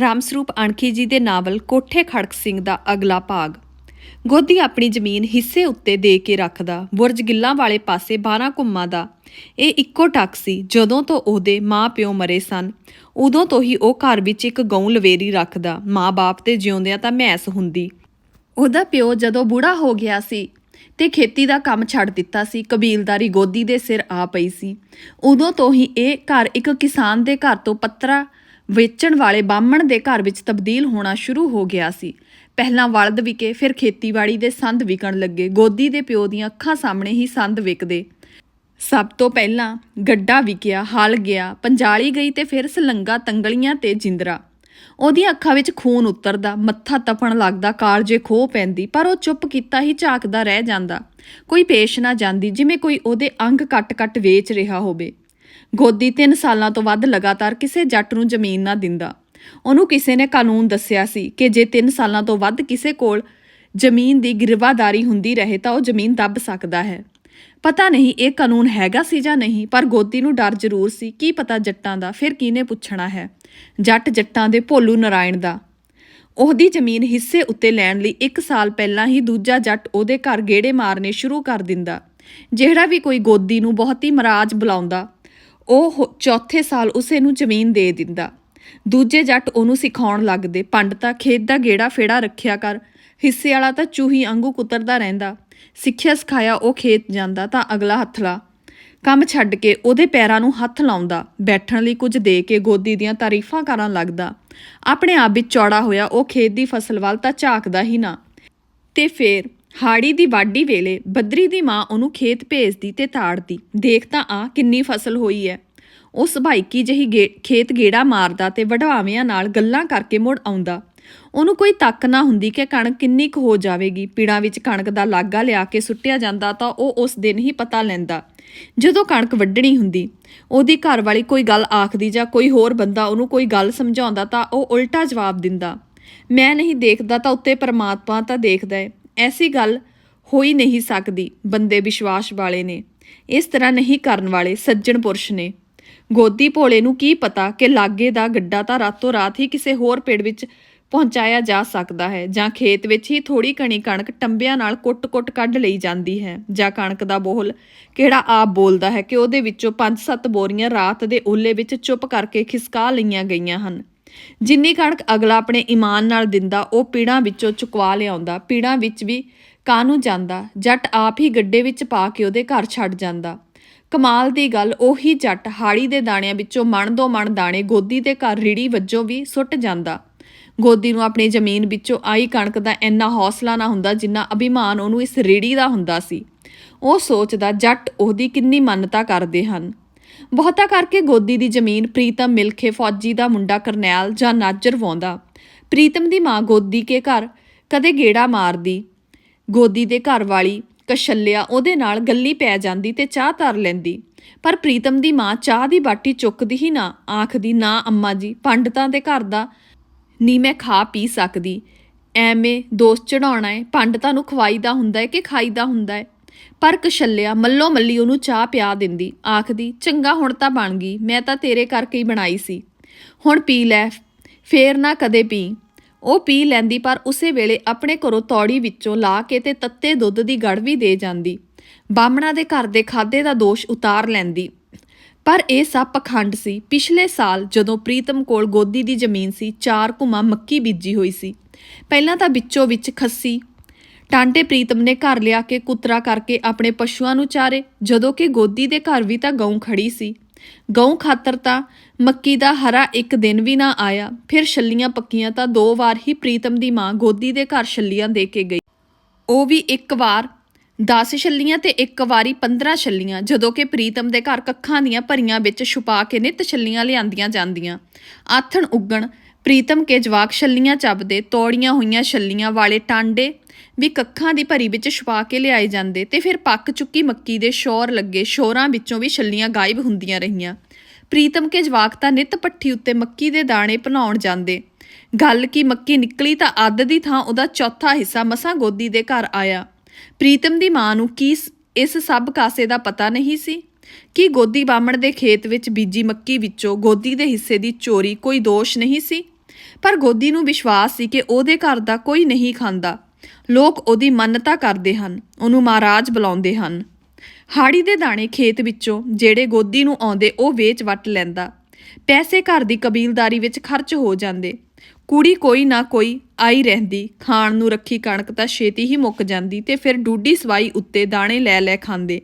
ਰਾਮਸਰੂਪ ਅਣਖੀ ਜੀ ਦੇ ਨਾਵਲ ਕੋਠੇ ਖੜਕ ਸਿੰਘ ਦਾ ਅਗਲਾ ਭਾਗ। ਗੋਦੀ ਆਪਣੀ ਜ਼ਮੀਨ ਹਿੱਸੇ ਉੱਤੇ ਦੇ ਕੇ ਰੱਖਦਾ, ਬੁਰਜ ਗਿੱਲਾਂ ਵਾਲੇ ਪਾਸੇ 12 ਘੁੰਮਾਂ ਦਾ। ਇਹ ਇੱਕੋ ਟੱਕ ਸੀ, ਜਦੋਂ ਤੋਂ ਉਹਦੇ ਮਾਂ-ਪਿਓ ਮਰੇ ਸਨ। ਉਦੋਂ ਤੋਂ ਹੀ ਉਹ ਘਰ ਵਿੱਚ ਇੱਕ ਗਊ ਲਵੇਰੀ ਰੱਖਦਾ ਮਾਂ-ਬਾਪ ਤੇ ਜਿਉਂਦਿਆਂ ਤਾਂ ਮੈਸ ਹੁੰਦੀ। ਉਹਦਾ ਪਿਓ ਜਦੋਂ ਬੂੜਾ ਹੋ ਗਿਆ ਸੀ ਤੇ ਖੇਤੀ ਦਾ ਕੰਮ ਛੱਡ ਦਿੱਤਾ ਸੀ, ਕਬੀਲਦਾਰੀ ਗੋਦੀ ਦੇ ਸਿਰ ਆ ਪਈ ਸੀ। ਉਦੋਂ ਤੋਂ ਹੀ ਇਹ ਘਰ ਇੱਕ ਕਿਸਾਨ ਦੇ ਘਰ ਤੋਂ ਪੱਤਰਾ ਵੇਚਣ ਵਾਲੇ ਬਾਹਮਣ ਦੇ ਘਰ ਵਿੱਚ ਤਬਦੀਲ ਹੋਣਾ ਸ਼ੁਰੂ ਹੋ ਗਿਆ ਸੀ। ਪਹਿਲਾਂ ਵਲਦ ਵਿਕੇ, ਫਿਰ ਖੇਤੀਬਾੜੀ ਦੇ ਸੰਦ ਵਿਕਣ ਲੱਗੇ। ਗੋਦੀ ਦੇ ਪਿਓ ਦੀਆਂ ਅੱਖਾਂ ਸਾਹਮਣੇ ਹੀ ਸੰਦ ਵਿਕਦੇ। ਸਭ ਤੋਂ ਪਹਿਲਾਂ ਗੱਡਾ ਵਿਕਿਆ, ਹਲ ਗਿਆ, ਪੰਜਾਲੀ ਗਈ ਤੇ ਫਿਰ ਸਲੰਗਾ ਤੰਗਲੀਆਂ ਤੇ ਜਿੰਦਰਾ। ਉਹਦੀਆਂ ਅੱਖਾਂ ਵਿੱਚ ਖੂਨ ਉਤਰਦਾ, ਮੱਥਾ ਤਪਣ ਲੱਗਦਾ ਕਾਲਜੇ ਖੋਹ ਪੈਂਦੀ, ਪਰ ਉਹ ਚੁੱਪ ਕੀਤਾ ਹੀ ਝਾਕਦਾ ਰਹਿ ਜਾਂਦਾ। ਕੋਈ ਪੇਸ਼ ਨਾ ਜਾਂਦੀ, ਜਿਵੇਂ ਕੋਈ ਉਹਦੇ ਅੰਗ ਕੱਟ-ਕੱਟ ਵੇਚ ਰਿਹਾ ਹੋਵੇ। ਗੋਦੀ 3 ਸਾਲਾਂ ਤੋਂ ਵੱਧ ਲਗਾਤਾਰ ਕਿਸੇ ਜੱਟ ਨੂੰ ਜ਼ਮੀਨ ਨਾ ਦਿੰਦਾ। ਉਹਨੂੰ ਕਿਸੇ ਨੇ ਕਾਨੂੰਨ ਦੱਸਿਆ ਸੀ ਕਿ ਜੇ 3 ਸਾਲਾਂ ਤੋਂ ਵੱਧ ਕਿਸੇ ਕੋਲ ਜ਼ਮੀਨ ਦੀ ਗਿਰਵਾਦਾਰੀ ਹੁੰਦੀ ਰਹੇ ਤਾਂ ਉਹ ਜ਼ਮੀਨ ਦੱਬ ਸਕਦਾ ਹੈ। ਪਤਾ ਨਹੀਂ ਇਹ ਕਾਨੂੰਨ ਹੈਗਾ ਸੀ ਜਾਂ ਨਹੀਂ, ਪਰ ਗੋਦੀ ਨੂੰ ਡਰ ਜ਼ਰੂਰ ਸੀ। ਕੀ ਪਤਾ ਜੱਟਾਂ ਦਾ? ਫਿਰ ਕਿਹਨੇ ਪੁੱਛਣਾ ਹੈ? ਜੱਟ ਜੱਟਾਂ ਦੇ ਭੋਲੂ ਨਾਰਾਇਣ ਦਾ। ਉਹਦੀ ਜ਼ਮੀਨ ਹਿੱਸੇ ਉੱਤੇ ਲੈਣ ਲਈ 1 ਸਾਲ ਪਹਿਲਾਂ ਹੀ ਦੂਜਾ ਜੱਟ ਉਹਦੇ ਘਰ ਗੇੜੇ ਮਾਰਨੇ ਸ਼ੁਰੂ ਕਰ ਦਿੰਦਾ, ਜਿਹੜਾ ਵੀ ਕੋਈ ਗੋਦੀ ਨੂੰ ਬਹੁਤੀ ਮਰਾਜ ਬੁਲਾਉਂਦਾ। ਉਹ ਹੋ- ਚੌਥੇ ਸਾਲ ਉਸੇ ਨੂੰ ਜ਼ਮੀਨ ਦੇ ਦਿੰਦਾ। ਦੂਜੇ ਜੱਟ ਉਹਨੂੰ ਸਿਖਾਉਣ ਲੱਗਦੇ। ਪੰਡਤਾ ਖੇਤ ਦਾ ਗੇੜਾ ਫੇੜਾ ਰੱਖਿਆ ਕਰ। ਹਿੱਸੇ ਵਾਲਾ ਤਾਂ ਚੂਹੀ ਵਾਂਗੂ ਕੁਤਰਦਾ ਰਹਿੰਦਾ। ਸਿੱਖਿਆ ਸਿਖਾਇਆ ਉਹ ਖੇਤ ਜਾਂਦਾ ਤਾਂ ਅਗਲਾ ਹੱਥਲਾ। ਕੰਮ ਛੱਡ ਕੇ ਉਹਦੇ ਪੈਰਾਂ ਨੂੰ ਹੱਥ ਲਾਉਂਦਾ। ਬੈਠਣ ਲਈ ਕੁਝ ਦੇ ਕੇ ਗੋਦੀ ਦੀਆਂ ਤਾਰੀਫਾਂ ਕਰਨ ਲੱਗਦਾ। ਆਪਣੇ ਆਪ ਵਿੱਚ ਚੌੜਾ ਹੋਇਆ ਉਹ ਖੇਤ ਦੀ ਫਸਲ ਵੱਲ ਤਾਂ ਝਾਕਦਾ ਹੀ ਨਾ। ਤੇ ਫੇਰ ਹਾੜੀ ਦੀ ਵਾਢੀ ਵੇਲੇ ਬੱਦਰੀ ਦੀ ਮਾਂ ਉਹਨੂੰ ਖੇਤ ਭੇਜਦੀ ਤੇ ਤਾੜਦੀ। ਦੇਖ ਤਾਂ ਆ ਕਿੰਨੀ ਫਸਲ ਹੋਈ ਐ। ਉਹ ਸੁਭਾਈਕੀ ਜਿਹੀ ਗੇ- ਖੇਤ ਗੇੜਾ ਮਾਰਦਾ ਤੇ ਵਢਾਵਿਆਂ ਨਾਲ ਗੱਲਾਂ ਕਰਕੇ ਮੁੜ ਆਉਂਦਾ। ਉਹਨੂੰ ਕੋਈ ਤੱਕ ਨਾ ਹੁੰਦੀ ਕਿ ਕਣਕ ਕਿੰਨੀ ਕੁ ਹੋ ਜਾਵੇਗੀ। ਪੀੜਾਂ ਵਿੱਚ ਕਣਕ ਦਾ ਲਾਗਾ ਲਿਆ ਕੇ ਸੁੱਟਿਆ ਜਾਂਦਾ ਤਾਂ ਉਹ ਉਸ ਦਿਨ ਹੀ ਪਤਾ ਲੈਂਦਾ। ਜਦੋਂ ਕਣਕ ਵੱਢਣੀ ਹੁੰਦੀ, ਉਹਦੀ ਘਰ ਵਾਲੀ ਕੋਈ ਗੱਲ ਆਖਦੀ ਜਾਂ ਕੋਈ ਹੋਰ ਬੰਦਾ ਉਹਨੂੰ ਕੋਈ ਗੱਲ ਸਮਝਾਉਂਦਾ ਤਾਂ ਉਹ ਉਲਟਾ ਜਵਾਬ ਦਿੰਦਾ। ਮੈਂ ਨਹੀਂ ਦੇਖਦਾ ਤਾਂ ਉੱਤੇ ਪਰਮਾਤਮਾ ਤਾਂ ਦੇਖਦਾ ਹੈ ਐਸੀ ਗੱਲ ਹੋਈ ਨਹੀਂ ਸਕਦੀ, ਬੰਦੇ ਵਿਸ਼ਵਾਸ ਵਾਲੇ ਨੇ। ਇਸ ਤਰ੍ਹਾਂ ਨਹੀਂ ਕਰਨ ਵਾਲੇ ਸੱਜਣ ਪੁਰਸ਼ ਨੇ। ਗੋਦੀ ਭੋਲੇ ਨੂੰ ਕੀ ਪਤਾ ਕਿ ਲਾਗੇ ਦਾ ਗੱਡਾ ਤਾਂ ਰਾਤੋਂ ਰਾਤ ਹੀ ਕਿਸੇ ਹੋਰ ਪਿੰਡ ਵਿੱਚ ਪਹੁੰਚਾਇਆ ਜਾ ਸਕਦਾ ਹੈ ਜਾਂ ਖੇਤ ਵਿੱਚ ਹੀ ਥੋੜੀ ਕਣੀ ਕਣਕ ਟੰਬਿਆਂ ਨਾਲ ਕੁੱਟ-ਕੁੱਟ ਕੱਢ ਲਈ ਜਾਂਦੀ ਹੈ ਜਾਂ ਕਣਕ ਦਾ ਬੋਹਲ ਕਿਹੜਾ ਆਪ ਬੋਲਦਾ ਹੈ ਕਿ ਉਹਦੇ ਵਿੱਚੋਂ 5-7 ਬੋਰੀਆਂ ਰਾਤ ਦੇ ਓਲੇ ਵਿੱਚ ਚੁੱਪ ਕਰਕੇ ਖਿਸਕਾ ਲਈਆਂ ਗਈਆਂ ਹਨ। ਜਿੰਨੀ ਕਣਕ ਅਗਲਾ ਆਪਣੇ ਈਮਾਨ ਨਾਲ ਦਿੰਦਾ, ਉਹ ਪੀੜਾਂ ਵਿੱਚੋਂ ਚੁਕਵਾ ਲਿਆਉਂਦਾ, ਪੀੜਾਂ ਵਿੱਚ ਵੀ ਕਾਹਨੂੰ ਜਾਂਦਾ, ਜੱਟ ਆਪ ਹੀ ਗੱਡੇ ਵਿੱਚ ਪਾ ਕੇ ਉਹਦੇ ਘਰ ਛੱਡ ਜਾਂਦਾ। ਕਮਾਲ ਦੀ ਗੱਲ, ਉਹੀ ਜੱਟ ਹਾੜੀ ਦੇ ਦਾਣਿਆਂ ਵਿੱਚੋਂ ਮਣ ਦੋ ਮਣ ਦਾਣੇ ਗੋਦੀ ਦੇ ਘਰ ਰੀੜੀ ਵੱਜੋਂ ਵੀ ਸੁੱਟ ਜਾਂਦਾ। ਗੋਦੀ ਨੂੰ ਆਪਣੀ ਜ਼ਮੀਨ ਵਿੱਚੋਂ ਆਈ ਕਣਕ ਦਾ ਇੰਨਾ ਹੌਸਲਾ ਨਾ ਹੁੰਦਾ ਜਿੰਨਾ ਅਭਿਮਾਨ ਉਹਨੂੰ ਇਸ ਰੀੜੀ ਦਾ ਹੁੰਦਾ ਸੀ। ਉਹ ਸੋਚਦਾ, ਜੱਟ ਉਹਦੀ ਕਿੰਨੀ ਮੰਨਤਾ ਕਰਦੇ ਹਨ। ਬਹੁਤਾ ਕਰਕੇ ਗੋਦੀ ਦੀ ਜ਼ਮੀਨ ਪ੍ਰੀਤਮ ਮਿਲਖੇ ਫੌਜੀ ਦਾ ਮੁੰਡਾ ਕਰਨੈਲ ਜਾਂ ਨਾਜਰ ਵਾਉਂਦਾ। ਪ੍ਰੀਤਮ ਦੀ ਮਾਂ ਗੋਦੀ ਕੇ ਘਰ ਕਦੇ ਗੇੜਾ ਮਾਰਦੀ। ਗੋਦੀ ਦੇ ਘਰ ਵਾਲੀ ਕਸ਼ੱਲਿਆ ਉਹਦੇ ਨਾਲ ਗੱਲੀ ਪੈ ਜਾਂਦੀ ਤੇ ਚਾਹ ਧਰ ਲੈਂਦੀ। ਪਰ ਪ੍ਰੀਤਮ ਦੀ ਮਾਂ ਚਾਹ ਦੀ ਬਾਟੀ ਚੁੱਕਦੀ ਹੀ ਨਾ, ਆਖਦੀ, ਨਾ, ਅੰਮਾ ਜੀ, ਪੰਡਤਾਂ ਦੇ ਘਰ ਦਾ ਨੀ ਮੈਂ ਖਾ ਪੀ ਸਕਦੀ। ਐਵੇਂ ਦੋਸਤ ਚੜਾਉਣਾ ਹੈ ਪੰਡਤਾਂ ਨੂੰ ਖਵਾਈਦਾ ਹੁੰਦਾ ਹੈ ਕਿ ਖਾਈਦਾ ਹੁੰਦਾ ਹੈ ਪਰ ਕਸ਼ੱਲਿਆ ਮੱਲੋ ਮੱਲੀ ਉਹਨੂੰ ਚਾਹ ਪਿਆ ਦਿੰਦੀ, ਆਖਦੀ, ਚੰਗਾ, ਹੁਣ ਤਾਂ ਬਣ ਗਈ, ਮੈਂ ਤਾਂ ਤੇਰੇ ਕਰਕੇ ਹੀ ਬਣਾਈ ਸੀ। ਹੁਣ ਪੀ ਲੈ, ਫੇਰ ਨਾ ਕਦੇ ਪੀ। ਉਹ ਪੀ ਲੈਂਦੀ, ਪਰ ਉਸੇ ਵੇਲੇ ਆਪਣੇ ਘਰੋਂ ਤੌੜੀ ਵਿੱਚੋਂ ਲਾ ਕੇ ਤੇ ਤੱਤੇ ਦੁੱਧ ਦੀ ਗੜ ਵੀ ਦੇ ਜਾਂਦੀ। ਬਾਹਮਣਾ ਦੇ ਘਰ ਦੇ ਖਾਦੇ ਦਾ ਦੋਸ਼ ਉਤਾਰ ਲੈਂਦੀ। ਪਰ ਇਹ ਸਭ ਪਖੰਡ ਸੀ। ਪਿਛਲੇ ਸਾਲ ਜਦੋਂ ਪ੍ਰੀਤਮ ਕੋਲ ਗੋਦੀ ਦੀ ਜ਼ਮੀਨ ਸੀ, ਚਾਰ ਘੁਮਾ ਮੱਕੀ ਬੀਜੀ ਹੋਈ ਸੀ। ਪਹਿਲਾਂ ਤਾਂ ਵਿੱਚੋਂ ਵਿੱਚ ਖੱਸੀ ਟਾਂਟੇ ਪ੍ਰੀਤਮ ਨੇ ਘਰ ਲਿਆ ਕੇ ਕੁਤਰਾ ਕਰਕੇ ਆਪਣੇ ਪਸ਼ੂਆਂ ਨੂੰ ਚਾਰੇ, ਜਦੋਂ ਕਿ ਗੋਦੀ ਦੇ ਘਰ ਵੀ ਤਾਂ ਗਊ ਖੜੀ ਸੀ। ਗਊ ਖਾਤਰ ਤਾਂ ਮੱਕੀ ਦਾ ਹਰਾ ਇੱਕ ਦਿਨ ਵੀ ਨਾ ਆਇਆ, ਫਿਰ ਛੱਲੀਆਂ ਪੱਕੀਆਂ ਤਾਂ ਦੋ ਵਾਰ ਹੀ ਪ੍ਰੀਤਮ ਦੀ ਮਾਂ ਗੋਦੀ ਦੇ ਘਰ ਛੱਲੀਆਂ ਦੇ ਕੇ ਗਈ। ਉਹ ਵੀ ਇੱਕ ਵਾਰ 10 ਛੱਲੀਆਂ ਤੇ ਇੱਕ ਵਾਰੀ 15 ਛੱਲੀਆਂ, ਜਦੋਂ ਕਿ ਪ੍ਰੀਤਮ ਦੇ ਘਰ ਕੱਖਾਂ ਦੀਆਂ ਭਰੀਆਂ ਵਿੱਚ ਛੁਪਾ ਕੇ ਨਿੱਤ ਛੱਲੀਆਂ ਲਿਆਂਦੀਆਂ ਜਾਂਦੀਆਂ। ਆਥਣ ਉੱਗਣ, ਪ੍ਰੀਤਮ ਕੇ ਜਵਾਕ ਛੱਲੀਆਂ ਚੱਬਦੇ, ਤੋੜੀਆਂ ਹੋਈਆਂ ਛੱਲੀਆਂ ਵਾਲੇ ਟਾਂਡੇ ਵੀ ਕੱਖਾਂ ਦੀ ਭਰੀ ਵਿੱਚ ਛੁਪਾ ਕੇ ਲਿਆਏ ਜਾਂਦੇ ਤੇ ਫਿਰ ਪੱਕ ਚੁੱਕੀ ਮੱਕੀ ਦੇ ਸ਼ੋਰ ਲੱਗੇ, ਸ਼ੋਰਾਂ ਵਿੱਚੋਂ ਵੀ ਛੱਲੀਆਂ ਗਾਇਬ ਹੁੰਦੀਆਂ ਰਹੀਆਂ। ਪ੍ਰੀਤਮ ਕੇ ਜਵਾਕ ਤਾਂ ਨਿੱਤ ਪੱਠੀ ਉੱਤੇ ਮੱਕੀ ਦੇ ਦਾਣੇ ਭਨਾਉਣ ਜਾਂਦੇ। ਗੱਲ ਕੀ ਮੱਕੀ ਨਿਕਲੀ ਤਾਂ ਅੱਧ ਦੀ ਥਾਂ ਉਹਦਾ ਚੌਥਾ ਹਿੱਸਾ ਮਸਾਂ ਗੋਦੀ ਦੇ ਘਰ ਆਇਆ। ਪ੍ਰੀਤਮ ਦੀ ਮਾਂ ਨੂੰ ਕੀ ਸ- ਇਸ ਸਭ ਕਾਸੇ ਦਾ ਪਤਾ ਨਹੀਂ ਸੀ? ਕਿ ਗੋਦੀ ਬਾਮਣ ਦੇ ਖੇਤ ਵਿੱਚ ਬੀਜੀ ਮੱਕੀ ਵਿੱਚੋਂ ਗੋਦੀ ਦੇ ਹਿੱਸੇ ਦੀ ਚੋਰੀ ਕੋਈ ਦੋਸ਼ ਨਹੀਂ ਸੀ? ਪਰ ਗੋਦੀ ਨੂੰ ਵਿਸ਼ਵਾਸ ਸੀ ਕਿ ਉਹਦੇ ਘਰ ਦਾ ਕੋਈ ਨਹੀਂ ਖਾਂਦਾ। ਲੋਕ ਉਹਦੀ ਮੰਨਤਾ ਕਰਦੇ ਹਨ, ਉਹਨੂੰ ਮਹਾਰਾਜ ਬੁਲਾਉਂਦੇ ਹਨ। ਹਾੜੀ ਦੇ ਦਾਣੇ ਖੇਤ ਵਿੱਚੋਂ ਜਿਹੜੇ ਗੋਦੀ ਨੂੰ ਆਉਂਦੇ ਉਹ ਵੇਚ ਵੱਟ ਲੈਂਦਾ। ਪੈਸੇ ਘਰ ਦੀ ਕਬੀਲਦਾਰੀ ਵਿੱਚ ਖਰਚ ਹੋ ਜਾਂਦੇ। ਕੁੜੀ ਕੋਈ ਨਾ ਕੋਈ ਆਈ ਰਹਿੰਦੀ, ਖਾਣ ਨੂੰ ਰੱਖੀ ਕਣਕ ਤਾਂ ਛੇਤੀ ਹੀ ਮੁੱਕ ਜਾਂਦੀ ਤੇ ਫਿਰ ਡੂਡੀ ਸਵਾਈ ਉੱਤੇ ਦਾਣੇ ਲੈ ਲੈ ਖਾਂਦੇ।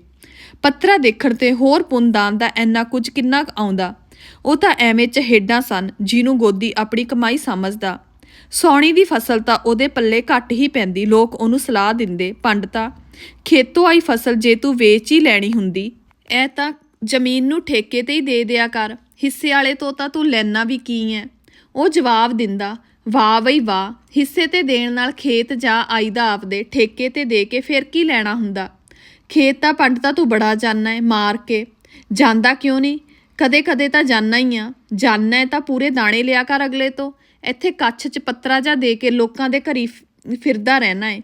ਪੱਤਰਾ ਦੇਖਣ ਤੇ ਹੋਰ ਪੁੰਨਦਾਨ ਦਾ ਇੰਨਾ ਕੁਝ ਕਿੰਨਾ ਕੁ ਆਉਂਦਾ। ਉਹ ਤਾਂ ਐਵੇਂ ਚਹੇਡਾਂ ਸਨ, ਜਿਹਨੂੰ ਗੋਦੀ ਆਪਣੀ ਕਮਾਈ ਸਮਝਦਾ। ਸੌਣੀ ਦੀ ਫਸਲ ਤਾਂ ਉਹਦੇ ਪੱਲੇ ਘੱਟ ਹੀ ਪੈਂਦੀ, ਲੋਕ ਉਹਨੂੰ ਸਲਾਹ ਦਿੰਦੇ, ਪੰਡਤਾ, ਖੇਤੋਂ ਆਈ ਫਸਲ ਜੇ ਤੂੰ ਵੇਚ ਹੀ ਲੈਣੀ ਹੁੰਦੀ, ਐ ਤਾਂ ਜ਼ਮੀਨ ਨੂੰ ਠੇਕੇ ਤੇ ਹੀ ਦੇ ਦਿਆ ਕਰ, ਹਿੱਸੇ ਵਾਲੇ ਤੋਂ ਤਾਂ ਤੂੰ ਲੈਣਾ ਵੀ ਕੀ ਐ? ਉਹ ਜਵਾਬ ਦਿੰਦਾ, ਵਾਹ ਬਈ ਵਾਹ, ਹਿੱਸੇ ਤੇ ਦੇਣ ਨਾਲ ਖੇਤ ਜਾ ਆਈਦਾ ਆਪਦੇ, ਠੇਕੇ ਤੇ ਦੇ ਕੇ ਫਿਰ ਕੀ ਲੈਣਾ ਹੁੰਦਾ? ਖੇਤ ਤਾਂ ਪੰਡਤਾ ਤੂੰ ਬੜਾ ਜਾਨਾ ਹੈ ਮਾਰ ਕੇ। ਜਾਂਦਾ ਕਿਉਂ ਨਹੀਂ ਕਦੇ ਕਦੇ ਤਾਂ ਜਾਨਾ ਹੀ ਆ। ਜਾਨਾ ਤਾਂ ਪੂਰੇ ਦਾਣੇ ਲਿਆ ਕਰ ਅਗਲੇ ਤੋਂ। ਇੱਥੇ ਕੱਛ ਚ ਪੱਤਰਾ ਜਾ ਦੇ ਕੇ ਲੋਕਾਂ ਦੇ ਘਰੀ ਫਿਰਦਾ ਰਹਿਣਾ ਏ।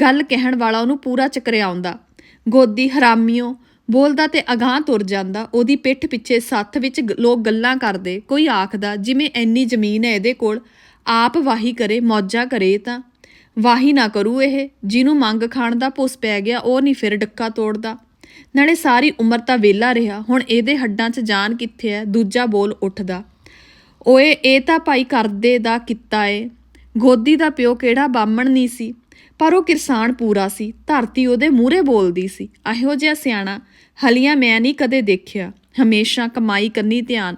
ਗੱਲ ਕਹਿਣ ਵਾਲਾ ਉਹਨੂੰ ਪੂਰਾ ਚਕਰਿਆਉਂਦਾ ਗੋਦੀ ਹਰਾਮੀਓ, ਬੋਲਦਾ ਤੇ ਅਗਾਹ ਤੁਰ ਜਾਂਦਾ। ਉਹਦੀ ਪਿੱਠ ਪਿੱਛੇ ਸੱਥ ਵਿੱਚ ਲੋਕ ਗੱਲਾਂ ਕਰਦੇ। ਕੋਈ ਆਖਦਾ, ਜਿਵੇਂ ਐਨੀ ਜ਼ਮੀਨ ਹੈ ਇਹਦੇ ਕੋਲ, ਆਪ ਵਾਹੀ ਕਰੇ, ਮੌਜਾਂ ਕਰੇ ਤਾਂ। ਵਾਹੀ ਨਾ ਕਰੂ ਇਹ। ਜਿਹਨੂੰ ਮੰਗ ਖਾਣ ਦਾ ਪੁੱਸ ਪੈ ਗਿਆ, ਉਹ ਨਹੀਂ ਫਿਰ ਡੱਕਾ ਤੋੜਦਾ। ਨਾਲੇ ਸਾਰੀ ਉਮਰ ਤਾਂ ਵਿਹਲਾ ਰਿਹਾ। ਹੁਣ ਇਹਦੇ ਹੱਡਾਂ 'ਚ ਜਾਨ ਕਿੱਥੇ ਹੈ? ਦੂਜਾ ਬੋਲ ਉੱਠਦਾ। ਓਏ, ਇਹ ਤਾਂ ਭਾਈ ਕਰਦੇ ਦਾ ਕੀਤਾ ਏ। ਗੋਦੀ ਦਾ ਪਿਓ ਕਿਹੜਾ ਬਾਮਣ ਨਹੀਂ ਸੀ, ਪਰ ਉਹ ਕਿਰਸਾਨ ਪੂਰਾ ਸੀ, ਧਰਤੀ ਉਹਦੇ ਮੂਹਰੇ ਬੋਲਦੀ ਸੀ। ਇਹੋ ਜਿਹਾ ਸਿਆਣਾ, ਹਲੀਆਂ ਮੈਂ ਨਹੀਂ ਕਦੇ ਦੇਖਿਆ, ਹਮੇਸ਼ਾ ਕਮਾਈ ਕਰਨੀ ਧਿਆਨ।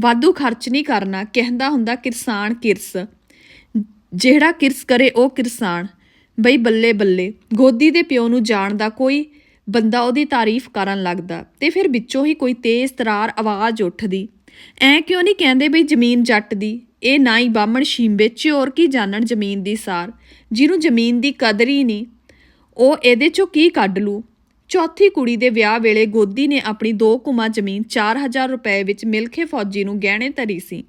ਵਾਧੂ ਖਰਚ ਨਹੀਂ ਕਰਨਾ, ਕਹਿੰਦਾ ਹੁੰਦਾ ਕਿਰਸਾਨ ਕਿਰਸ। ਜਿਹੜਾ ਕਿਰਸ ਕਰੇ ਉਹ ਕਿਰਸਾਨ। ਬਈ ਬੱਲੇ ਬੱਲੇ, ਗੋਦੀ ਦੇ ਪਿਓ ਨੂੰ ਜਾਣਦਾ ਕੋਈ ਬੰਦਾ ਉਹਦੀ ਤਾਰੀਫ ਕਰਨ ਲੱਗਦਾ, ਤੇ ਫਿਰ ਵਿੱਚੋਂ ਹੀ ਕੋਈ ਤੇਜ਼ ਤਰਾਰ ਆਵਾਜ਼ ਉੱਠਦੀ। ਐ ਕਿਉਂ ਨਹੀਂ ਕਹਿੰਦੇ ਬਈ ਜ਼ਮੀਨ ਜੱਟ ਦੀ? ਇਹ ਨਾ ਹੀ ਬਾਹਮਣ ਸ਼ੀਂਬੇ ਚੋਰ ਕੀ ਜਾਣਨ ਜ਼ਮੀਨ ਦੀ ਸਾਰ? ਜਿਹਨੂੰ ਜ਼ਮੀਨ ਦੀ ਕਦਰ ਹੀ ਨਹੀਂ। ਉਹ ਇਹਦੇ ਚੋਂ ਕੀ ਕੱਢ ਲੂ? ਚੌਥੀ ਕੁੜੀ ਦੇ ਵਿਆਹ ਵੇਲੇ ਗੋਦੀ ਨੇ ਆਪਣੀ ਦੋ ਕੁਮਾ ਜ਼ਮੀਨ 4000 ਰੁਪਏ ਵਿੱਚ ਮਿਲਖੇ ਫੌਜੀ ਨੂੰ ਗਹਿਣੇ ਧਰੀ ਸੀ।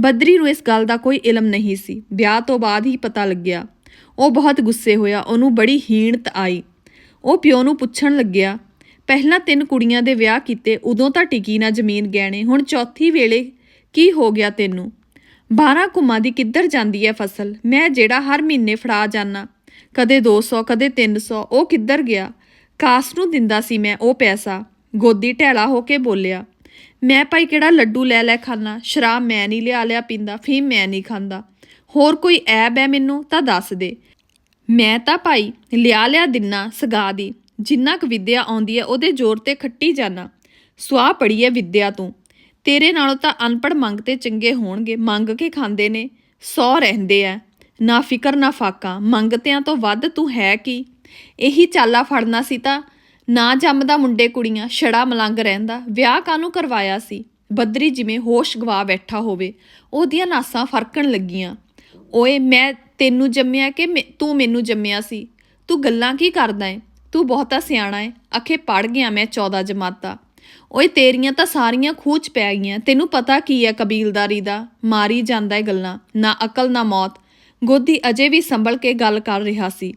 ਬਦਰੀ ਨੂੰ ਇਸ ਗੱਲ ਦਾ ਕੋਈ ਇਲਮ ਨਹੀਂ ਸੀ। ਵਿਆਹ ਤੋਂ ਬਾਅਦ ਹੀ ਪਤਾ ਲੱਗਿਆ। ਉਹ ਬਹੁਤ ਗੁੱਸੇ ਹੋਇਆ। ਉਹਨੂੰ ਬੜੀ ਹੀਣਤ ਆਈ। ਉਹ ਪਿਓ ਨੂੰ ਪੁੱਛਣ ਲੱਗਿਆ ਪਹਿਲਾਂ ਤਿੰਨ ਕੁੜੀਆਂ ਦੇ ਵਿਆਹ ਕੀਤੇ, ਉਦੋਂ ਤਾਂ ਟਿਕੀ ਨਾ ਜ਼ਮੀਨ ਗਹਿਣੇ, ਹੁਣ ਚੌਥੀ ਵੇਲੇ ਕੀ ਹੋ ਗਿਆ ਤੈਨੂੰ? 12 ਕੁਮਾਂ ਦੀ ਕਿੱਧਰ ਜਾਂਦੀ ਹੈ ਫਸਲ? ਮੈਂ ਜਿਹੜਾ ਹਰ ਮਹੀਨੇ ਫੜਾ ਜਾਨਾ। ਕਦੇ 200 ਕਦੇ 300 ਉਹ ਕਿੱਧਰ ਗਿਆ? ਕਾਸ ਨੂੰ ਦਿੰਦਾ ਸੀ ਮੈਂ ਉਹ ਪੈਸਾ। ਗੋਦੀ ਢੈਲਾ ਹੋ ਕੇ ਬੋਲਿਆ, ਮੈਂ ਭਾਈ ਕਿਹੜਾ ਲੱਡੂ ਲੈ ਲੈ ਖਾਨਾ? ਸ਼ਰਾਬ ਮੈਂ ਨਹੀਂ ਲਿਆ ਲਿਆ ਪੀਂਦਾ, ਫੀਮ ਮੈਂ ਨਹੀਂ ਖਾਂਦਾ। ਹੋਰ ਕੋਈ ਐਬ ਹੈ ਮੈਨੂੰ ਤਾਂ ਦੱਸ ਦੇ। ਮੈਂ ਤਾਂ ਭਾਈ ਲਿਆ ਲਿਆ ਦਿਨਾ, ਸਗਾ ਦੀ। ਜਿੰਨਾ ਕੁ ਵਿੱਦਿਆ ਆਉਂਦੀ ਹੈ, ਉਹਦੇ ਜ਼ੋਰ ਤੇ ਖੱਟੀ ਜਾਣਾ ਸੁਆਹ ਪੜੀ ਹੈ ਵਿੱਦਿਆ ਤੋਂ। ਤੇਰੇ ਨਾਲੋਂ ਤਾਂ ਅਨਪੜ ਮੰਗਤੇ ਚੰਗੇ ਹੋਣਗੇ। ਮੰਗ ਕੇ ਖਾਂਦੇ ਨੇ। ਸੌ ਰਹਿੰਦੇ ਐ। ਨਾ ਫਿਕਰ, ਨਾ ਫਾਕਾ। ਮੰਗਤਿਆਂ ਤੋਂ ਵੱਧ ਤੂੰ ਹੈ ਕੀ? ਇਹੀ ਚਾਲਾ ਫੜਨਾ ਸੀ ਤਾਂ ਨਾ ਜੰਮਦਾ ਮੁੰਡੇ ਕੁੜੀਆਂ, ਛੜਾ ਮਲੰਗ ਰਹਿੰਦਾ। ਵਿਆਹ ਕਾਨੂੰ ਕਰਵਾਇਆ ਸੀ? ਬੱਦਰੀ ਜਿਵੇਂ ਹੋਸ਼ ਗਵਾ ਬੈਠਾ ਹੋਵੇ, ਉਹਦੀਆਂ ਨਾਸਾਂ ਫਰਕਣ ਲੱਗੀਆਂ। ਓਏ, ਮੈਂ ਤੈਨੂੰ ਜੰਮਿਆ ਕਿ ਮੈਂ- ਤੂੰ ਮੈਨੂੰ ਜੰਮਿਆ ਸੀ? ਤੂੰ ਗੱਲਾਂ ਕੀ ਕਰਦਾ ਏ? ਤੂੰ ਬਹੁਤਾ ਸਿਆਣਾ ਏ, ਅਖੇ ਪੜ ਗਿਆ ਮੈਂ 14 ਜਮਾਤਾਂ। ਓਏ ਤੇਰੀਆਂ ਤਾਂ ਸਾਰੀਆਂ ਖੂਚ ਪੈ ਗਈਆਂ, ਤੈਨੂੰ ਪਤਾ ਕੀ ਹੈ ਕਬੀਲਦਾਰੀ ਦਾ? ਮਾਰੀ ਜਾਂਦਾ ਏ ਗੱਲਾਂ, ਨਾ ਅਕਲ, ਨਾ ਮੌਤ। ਗੋਦੀ ਅਜੇ ਵੀ ਸੰਭਲ ਕੇ ਗੱਲ ਕਰ ਰਿਹਾ ਸੀ।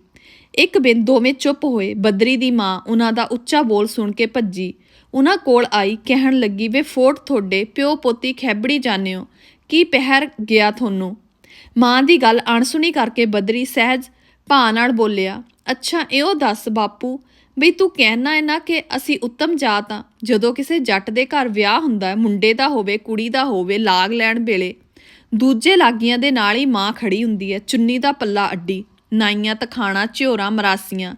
ਇੱਕ ਬਿੰਦ ਦੋਵੇਂ ਚੁੱਪ ਹੋਏ, ਬੱਦਰੀ ਦੀ ਮਾਂ ਉਹਨਾਂ ਦਾ ਉੱਚਾ ਬੋਲ ਸੁਣ ਕੇ ਭੱਜੀ। ਉਹਨਾਂ ਕੋਲ ਆਈ, ਕਹਿਣ ਲੱਗੀ, ਵੇ ਫੋਟ ਤੁਹਾਡੇ ਪਿਓ ਪੋਤੀ ਖੈਬੜੀ ਜਾਣਿਓ ਕੀ ਪਹਿਰ ਗਿਆ ਤੁਹਾਨੂੰ? ਮਾਂ ਦੀ ਗੱਲ ਅਣਸੁਣੀ ਕਰਕੇ ਬਦਰੀ ਸਹਿਜ ਭਾਅ ਨਾਲ ਬੋਲਿਆ ਅੱਛਾ, ਇਹੋ ਦੱਸ ਬਾਪੂ, ਬਈ ਤੂੰ ਕਹਿਣਾ ਹੈ ਨਾ ਕਿ ਅਸੀਂ ਉੱਤਮ ਜਾਤ ਆ। ਜਦੋਂ ਕਿਸੇ ਜੱਟ ਦੇ ਘਰ ਵਿਆਹ ਹੁੰਦਾ ਹੈ, ਮੁੰਡੇ ਦਾ ਹੋਵੇ, ਕੁੜੀ ਦਾ ਹੋਵੇ, ਲਾਗ ਲੈਣ ਵੇਲੇ, ਦੂਜੇ ਲਾਗੀਆਂ ਦੇ ਨਾਲ ਹੀ ਮਾਂ ਖੜੀ ਹੁੰਦੀ ਹੈ, ਚੁੰਨੀ ਦਾ ਪੱਲਾ ਅੱਡੀ, ਨਾਈਆਂ, ਤਖਾਣਾ, ਝਿਓਰਾ, ਮਰਾਸੀਆਂ।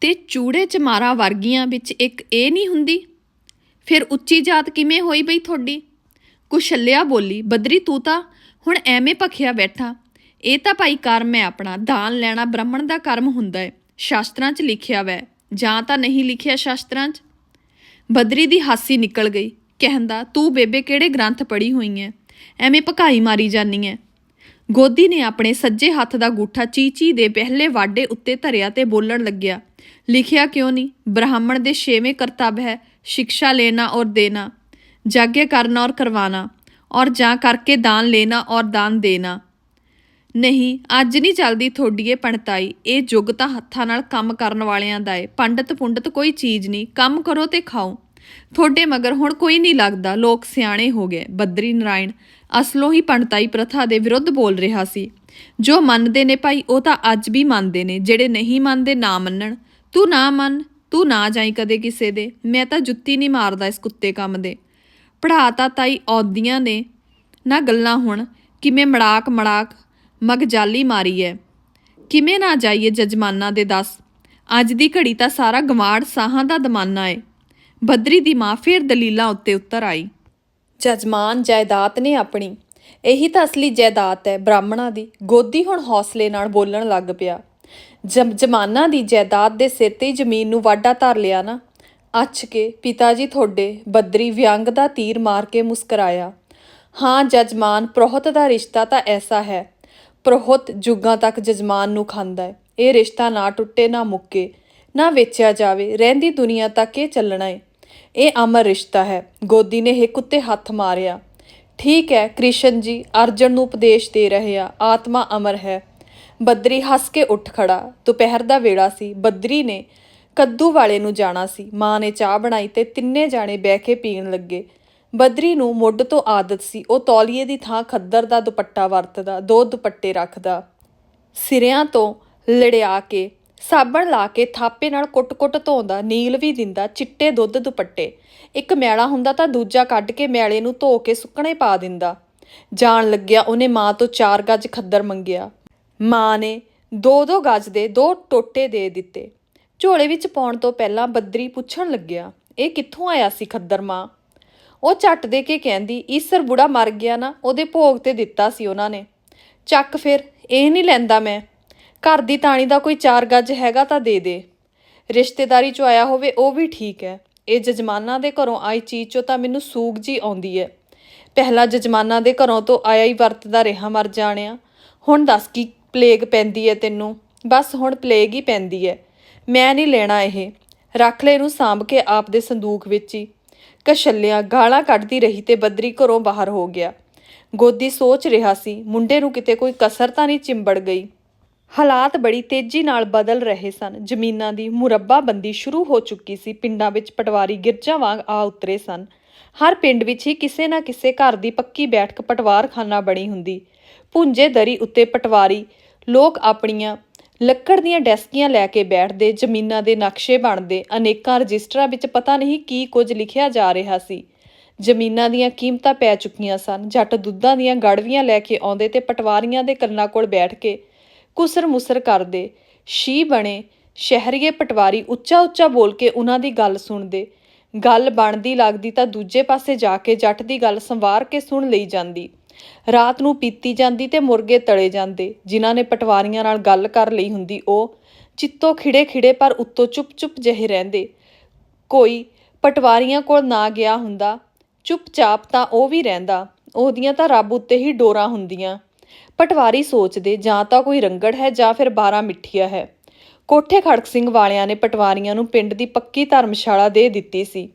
ਤੇ ਚੂੜੇ ਚਮਾਰਾ ਵਰਗੀਆਂ ਵਿੱਚ ਇੱਕ ਇਹ ਨਹੀਂ ਹੁੰਦੀ? ਫਿਰ ਉੱਚੀ ਜਾਤ ਕਿਵੇਂ ਹੋਈ ਬਈ ਤੁਹਾਡੀ? ਕੁਸ਼ਲਿਆ ਬੋਲੀ, ਬਦਰੀ ਤੂੰ ਤਾਂ, ਹੁਣ ਐਵੇਂ ਭਖਿਆ ਬੈਠਾ। ਇਹ ਤਾਂ ਭਾਈ ਕਰਮ ਹੈ ਆਪਣਾ, ਦਾਨ ਲੈਣਾ ਬ੍ਰਾਹਮਣ ਦਾ ਕਰਮ ਹੁੰਦਾ ਹੈ। ਸ਼ਾਸਤਰਾਂ 'ਚ ਲਿਖਿਆ ਵੈ, ਜਾਂ ਤਾਂ ਨਹੀਂ ਲਿਖਿਆ ਸ਼ਾਸਤਰਾਂ 'ਚ? ਬਦਰੀ ਦੀ ਹਾਸੀ ਨਿਕਲ ਗਈ, ਕਹਿੰਦਾ, ਤੂੰ ਬੇਬੇ ਕਿਹੜੇ ਗ੍ਰੰਥ ਪੜ੍ਹੀ ਹੋਈ ਐ? ਐਵੇਂ ਭਕਾਈ ਮਾਰੀ ਜਾਨੀ ਐ? ਗੋਦੀ ਨੇ ਆਪਣੇ ਸੱਜੇ ਹੱਥ ਦਾ ਗੂਠਾ ਚੀਚੀ ਦੇ ਪਹਿਲੇ ਵਾਡੇ ਉੱਤੇ ਧਰਿਆ ਤੇ ਬੋਲਣ ਲੱਗਿਆ, ਲਿਖਿਆ ਕਿਉਂ ਨਹੀਂ ਬ੍ਰਾਹਮਣ ਦੇ ਛੇਵੇਂ ਕਰਤੱਵ ਹੈ ਸਿੱਖਿਆ ਲੈਣਾ ਔਰ ਦੇਣਾ। ਜਾਗਿਆ ਕਰਨਾ ਔਰ ਕਰਵਾਣਾ ਔਰ ਜਾਂ ਕਰਕੇ ਦਾਨ ਲੈਣਾ ਔਰ ਦਾਨ ਦੇਣਾ। ਨਹੀਂ, ਅੱਜ ਨਹੀਂ ਚੱਲਦੀ ਤੁਹਾਡੀ ਇਹ ਪਣਤਾਈ। ਇਹ ਯੁੱਗ ਤਾਂ ਹੱਥਾਂ ਨਾਲ ਕੰਮ ਕਰਨ ਵਾਲਿਆਂ ਦਾ ਏ। ਪੰਡਤ ਪੁੰਡਤ ਕੋਈ ਚੀਜ਼ ਨਹੀਂ। ਕੰਮ ਕਰੋ ਤੇ ਖਾਓ। ਤੁਹਾਡੇ ਮਗਰ ਹੁਣ ਕੋਈ ਨਹੀਂ ਲੱਗਦਾ। ਲੋਕ ਸਿਆਣੇ ਹੋ ਗਏ। ਬੱਦਰੀ ਨਰਾਇਣ, ਅਸਲੋਂ ਹੀ ਪੰਡਤਾਈ ਪ੍ਰਥਾ ਦੇ ਵਿਰੁੱਧ ਬੋਲ ਰਿਹਾ ਸੀ। ਜੋ ਮੰਨਦੇ ਨੇ ਭਾਈ, ਉਹ ਤਾਂ ਅੱਜ ਵੀ ਮੰਨਦੇ ਨੇ। ਜਿਹੜੇ ਨਹੀਂ ਮੰਨਦੇ, ਨਾ ਮੰਨਣ। ਤੂੰ ਨਾ ਮੰਨ, ਤੂੰ ਨਾ ਜਾਈ ਕਦੇ ਕਿਸੇ ਦੇ। ਮੈਂ ਤਾਂ ਜੁੱਤੀ ਨਹੀਂ ਮਾਰਦਾ ਇਸ ਕੁੱਤੇ ਕੰਮ ਦੇ। ਪੜ੍ਹਾ ਤਾਂ ਤਾਈ ਆਉਂਦੀਆਂ ਨੇ। ਨਾ ਗੱਲਾਂ ਹੁਣ। ਕਿਵੇਂ ਮੜਾਕ ਮੜਾਕ ਮਗਜਾਲੀ ਮਾਰੀ ਐ। ਕਿਵੇਂ ਨਾ ਜਾਈਏ ਜਜਮਾਨਾਂ ਦੇ ਦੱਸ। ਅੱਜ ਦੀ ਘੜੀ ਤਾਂ ਸਾਰਾ ਗਵਾੜ ਸਾਹਾਂ ਦਾ ਦਮਾਨਾ ਏ ਬੱਦਰੀ ਦੀ ਮਾਂ ਫੇਰ ਦਲੀਲਾਂ ਉੱਤੇ ਉਤਰ ਆਈ। ਜਜਮਾਨ ਜਾਇਦਾਦ ਨੇ ਆਪਣੀ। ਇਹੀ ਤਾਂ ਅਸਲੀ ਜਾਇਦਾਦ ਹੈ ਬ੍ਰਾਹਮਣਾਂ ਦੀ। ਗੋਦੀ ਹੁਣ ਹੌਸਲੇ ਨਾਲ ਬੋਲਣ ਲੱਗ ਪਿਆ। ਜਮ, ਜਮਾਨਾ ਦੀ ਜਾਇਦਾਦ ਦੇ ਸਿਰ ਤੇ ਜ਼ਮੀਨ ਨੂੰ ਵਾਢਾ ਧਰ ਲਿਆ ਨਾ। ਅੱਛ ਕੇ ਪਿਤਾ ਜੀ ਤੁਹਾਡੇ ਬੱਦਰੀ ਵਿਅੰਗ ਦਾ ਤੀਰ ਮਾਰ ਕੇ ਮੁਸਕਰਾਇਆ। ਹਾਂ ਜਜਮਾਨ, ਪ੍ਰੋਹਤ ਦਾ ਰਿਸ਼ਤਾ ਤਾਂ ਐਸਾ ਹੈ। ਪ੍ਰੋਹਤ ਜੁਗਾਂ ਤੱਕ ਜਜਮਾਨ ਨੂੰ ਖਾਂਦਾ ਹੈ। ਇਹ ਰਿਸ਼ਤਾ ਨਾ ਟੁੱਟੇ, ਨਾ ਮੁੱਕੇ, ਨਾ ਵੇਚਿਆ ਜਾਵੇ, ਰਹਿੰਦੀ ਦੁਨੀਆ ਤੱਕ ਇਹ ਚੱਲਣਾ ਹੈ। ਇਹ ਅਮਰ ਰਿਸ਼ਤਾ ਹੈ। ਗੋਦੀ ਨੇ ਹਿੱਕ ਉੱਤੇ ਹੱਥ ਮਾਰਿਆ। ਠੀਕ ਹੈ, ਕ੍ਰਿਸ਼ਨ ਜੀ, ਅਰਜਨ ਨੂੰ ਉਪਦੇਸ਼ ਦੇ ਰਹੇ ਆ, ਆਤਮਾ ਅਮਰ ਹੈ। ਬੱਦਰੀ ਹੱਸ ਕੇ ਉੱਠ ਖੜਾ। ਦੁਪਹਿਰ ਦਾ ਵੇਲਾ ਸੀ। ਬੱਦਰੀ ਨੇ ਕੱਦੂ ਵਾਲੇ ਨੂੰ ਜਾਣਾ ਸੀ। ਮਾਂ ਨੇ ਚਾਹ ਬਣਾਈ ਤੇ ਤਿੰਨੇ ਜਾਣੇ ਬਹਿ ਕੇ ਪੀਣ ਲੱਗੇ। ਬੱਦਰੀ ਨੂੰ ਮੁੱਢ ਤੋਂ ਆਦਤ ਸੀ। ਉਹ ਤੌਲੀਏ ਦੀ ਥਾਂ ਖੱਦਰ ਦਾ ਦੁਪੱਟਾ ਵਰਤਦਾ, ਦੋ ਦੁਪੱਟੇ ਰੱਖਦਾ। ਸਿਰਿਆਂ ਤੋਂ ਲੜਿਆ ਕੇ, ਸਾਬਣ ਲਾ ਕੇ ਥਾਪੇ ਨਾਲ ਕੁੱਟ-ਕੁੱਟ ਧੋਂਦਾ, ਨੀਲ ਵੀ ਦਿੰਦਾ, ਚਿੱਟੇ ਦੁੱਧ ਦੁਪੱਟੇ। ਇੱਕ ਮੈਲਾ ਹੁੰਦਾ ਤਾਂ ਦੂਜਾ ਕੱਢ ਕੇ ਮੈਲੇ ਨੂੰ ਧੋ ਕੇ ਸੁੱਕਣੇ ਪਾ ਦਿੰਦਾ। ਜਾਣ ਲੱਗਿਆ ਉਹਨੇ ਮਾਂ ਤੋਂ 4 ਗੱਜ ਖੱਦਰ ਮੰਗਿਆ। ਮਾਂ ਨੇ ਦੋ ਦੋ ਗੱਜ ਦੇ ਦੋ ਟੋਟੇ ਦੇ ਦਿੱਤੇ। ਝੋਲੇ ਵਿੱਚ ਪਾਉਣ ਤੋਂ ਪਹਿਲਾਂ ਬੱਦਰੀ ਪੁੱਛਣ ਲੱਗਿਆ, ਇਹ ਕਿੱਥੋਂ ਆਇਆ ਸੀ ਖੱਦਰ ਮਾਂ? ਉਹ ਝੱਟ ਦੇ ਕੇ ਕਹਿੰਦੀ, ਈਸਰ ਬੁੜਾ ਮਰ ਗਿਆ ਨਾ, ਉਹਦੇ ਭੋਗ ਤੇ ਦਿੱਤਾ ਸੀ ਉਹਨਾਂ ਨੇ। ਚੱਕ ਫਿਰ, ਇਹ ਨਹੀਂ ਲੈਂਦਾ ਮੈਂ। ਘਰ ਦੀ ਤਾਣੀ ਦਾ ਕੋਈ ਚਾਰ ਗੱਜ ਹੈਗਾ ਤਾਂ ਦੇ ਦੇ। ਰਿਸ਼ਤੇਦਾਰੀ ਚੋਂ ਆਇਆ ਹੋਵੇ, ਉਹ ਵੀ ਠੀਕ ਹੈ। ਇਹ ਜਜਮਾਨਾਂ ਦੇ ਘਰੋਂ ਆਈ ਚੀਜ਼ ਚੋਂ ਤਾਂ ਮੈਨੂੰ ਸੂਗ ਜੀ ਆਉਂਦੀ ਹੈ। ਪਹਿਲਾ ਜਜਮਾਨਾਂ ਦੇ ਘਰੋਂ ਤੋਂ ਆਇਆ ਹੀ ਵਰਤਦਾ ਰਿਹਾ ਮਰ ਜਾਣਿਆ। ਹੁਣ ਦੱਸ ਕੀ ਪਲੇਗ ਪੈਂਦੀ ਹੈ ਤੈਨੂੰ? ਬਸ ਹੁਣ ਪਲੇਗ ਹੀ ਪੈਂਦੀ ਹੈ। ਮੈਂ ਨਹੀਂ ਲੈਣਾ ਇਹ। ਰੱਖ ਲੈ ਇਹਨੂੰ ਸਾਂਭ ਕੇ ਆਪ ਦੇ ਸੰਦੂਕ ਵਿੱਚ ਹੀ। ਕਛੱਲਿਆਂ ਗਾਲਾਂ ਕੱਢਦੀ ਰਹੀ ਤੇ ਬੱਦਰੀ ਘਰੋਂ ਬਾਹਰ ਹੋ ਗਿਆ। ਗੋਦੀ ਸੋਚ ਰਿਹਾ ਸੀ, ਮੁੰਡੇ ਨੂੰ ਕਿਤੇ ਕੋਈ ਕਸਰ ਤਾਂ ਨਹੀਂ ਚਿੰਬੜ ਗਈ। ਹਾਲਾਤ ਬੜੀ ਤੇਜ਼ੀ ਨਾਲ ਬਦਲ ਰਹੇ ਸਨ। ਜ਼ਮੀਨਾਂ ਦੀ ਮੁਰੱਬਾਬੰਦੀ ਸ਼ੁਰੂ ਹੋ ਚੁੱਕੀ ਸੀ। ਪਿੰਡਾਂ ਵਿੱਚ ਪਟਵਾਰੀ ਗਿਰਜਾਂ ਵਾਂਗ ਆ ਉਤਰੇ ਸਨ। ਹਰ ਪਿੰਡ ਵਿੱਚ ਹੀ ਕਿਸੇ ਨਾ ਕਿਸੇ ਘਰ ਦੀ ਪੱਕੀ ਬੈਠਕ ਪਟਵਾਰਖਾਨਾ ਬਣੀ ਹੁੰਦੀ। ਪੁੰਜੇ ਦਰੀ ਉੱਤੇ ਪਟਵਾਰੀ ਲੋਕ ਆਪਣੀਆਂ ਲੱਕੜ ਦੀਆਂ ਡੈਸਕੀਆਂ ਲੈ ਕੇ ਬੈਠਦੇ, ਜ਼ਮੀਨਾਂ ਦੇ ਨਕਸ਼ੇ ਬਣਦੇ, ਅਨੇਕਾਂ ਰਜਿਸਟਰਾਂ ਵਿੱਚ ਪਤਾ ਨਹੀਂ ਕੀ ਕੁਝ ਲਿਖਿਆ ਜਾ ਰਿਹਾ ਸੀ। ਜ਼ਮੀਨਾਂ ਦੀਆਂ ਕੀਮਤਾਂ ਪੈ ਚੁੱਕੀਆਂ ਸਨ, ਜੱਟ ਦੁੱਧਾਂ ਦੀਆਂ ਗੜਵੀਆਂ ਲੈ ਕੇ ਆਉਂਦੇ ਤੇ ਪਟਵਾਰੀਆਂ ਦੇ ਕੰਨਾਂ ਕੋਲ ਬੈਠ ਕੇ ਕੁਸਰ ਮੁਸਰ ਕਰਦੇ। ਸ਼ੀ ਬਣੇ, ਸ਼ਹਿਰੀਏ ਪਟਵਾਰੀ ਉੱਚਾ ਉੱਚਾ ਬੋਲ ਕੇ ਉਹਨਾਂ ਦੀ ਗੱਲ ਸੁਣਦੇ। ਗੱਲ ਬਣਦੀ ਲੱਗਦੀ ਤਾਂ ਦੂਜੇ ਪਾਸੇ ਜਾ ਕੇ ਜੱਟ ਦੀ ਗੱਲ ਸੰਵਾਰ ਕੇ ਸੁਣ ਲਈ ਜਾਂਦੀ। ਰਾਤ ਨੂੰ ਪੀਤੀ ਜਾਂਦੀ ਤੇ ਮੁਰਗੇ ਤਲੇ ਜਾਂਦੇ, ਜਿਨ੍ਹਾਂ ਨੇ ਪਟਵਾਰੀਆਂ ਨਾਲ ਗੱਲ ਕਰ ਲਈ ਹੁੰਦੀ, ਉਹ ਚਿੱਤੋ ਖਿੜੇ ਖਿੜੇ ਪਰ ਉੱਤੋਂ ਚੁੱਪ-ਚੁੱਪ ਜਿਹੇ ਰਹਿੰਦੇ। ਕੋਈ ਪਟਵਾਰੀਆਂ ਕੋਲ ਨਾ ਗਿਆ ਹੁੰਦਾ, ਚੁੱਪਚਾਪ ਤਾਂ ਉਹ ਵੀ ਰਹਿੰਦਾ, ਉਹਦੀਆਂ ਤਾਂ ਰੱਬ ਉੱਤੇ ਹੀ ਡੋਰਾਂ ਹੁੰਦੀਆਂ। ਪਟਵਾਰੀ ਸੋਚਦੇ, ਜਾਂ ਤਾਂ ਕੋਈ ਰੰਗੜ ਹੈ ਜਾਂ ਫਿਰ 12 ਮਿੱਠੀਆ ਹੈ। ਕੋਠੇ ਖੜਕ ਸਿੰਘ ਵਾਲਿਆਂ ਨੇ ਪਟਵਾਰੀਆਂ ਨੂੰ ਪਿੰਡ ਦੀ ਪੱਕੀ ਧਰਮਸ਼ਾਲਾ ਦੇ ਦਿੱਤੀ ਸੀ।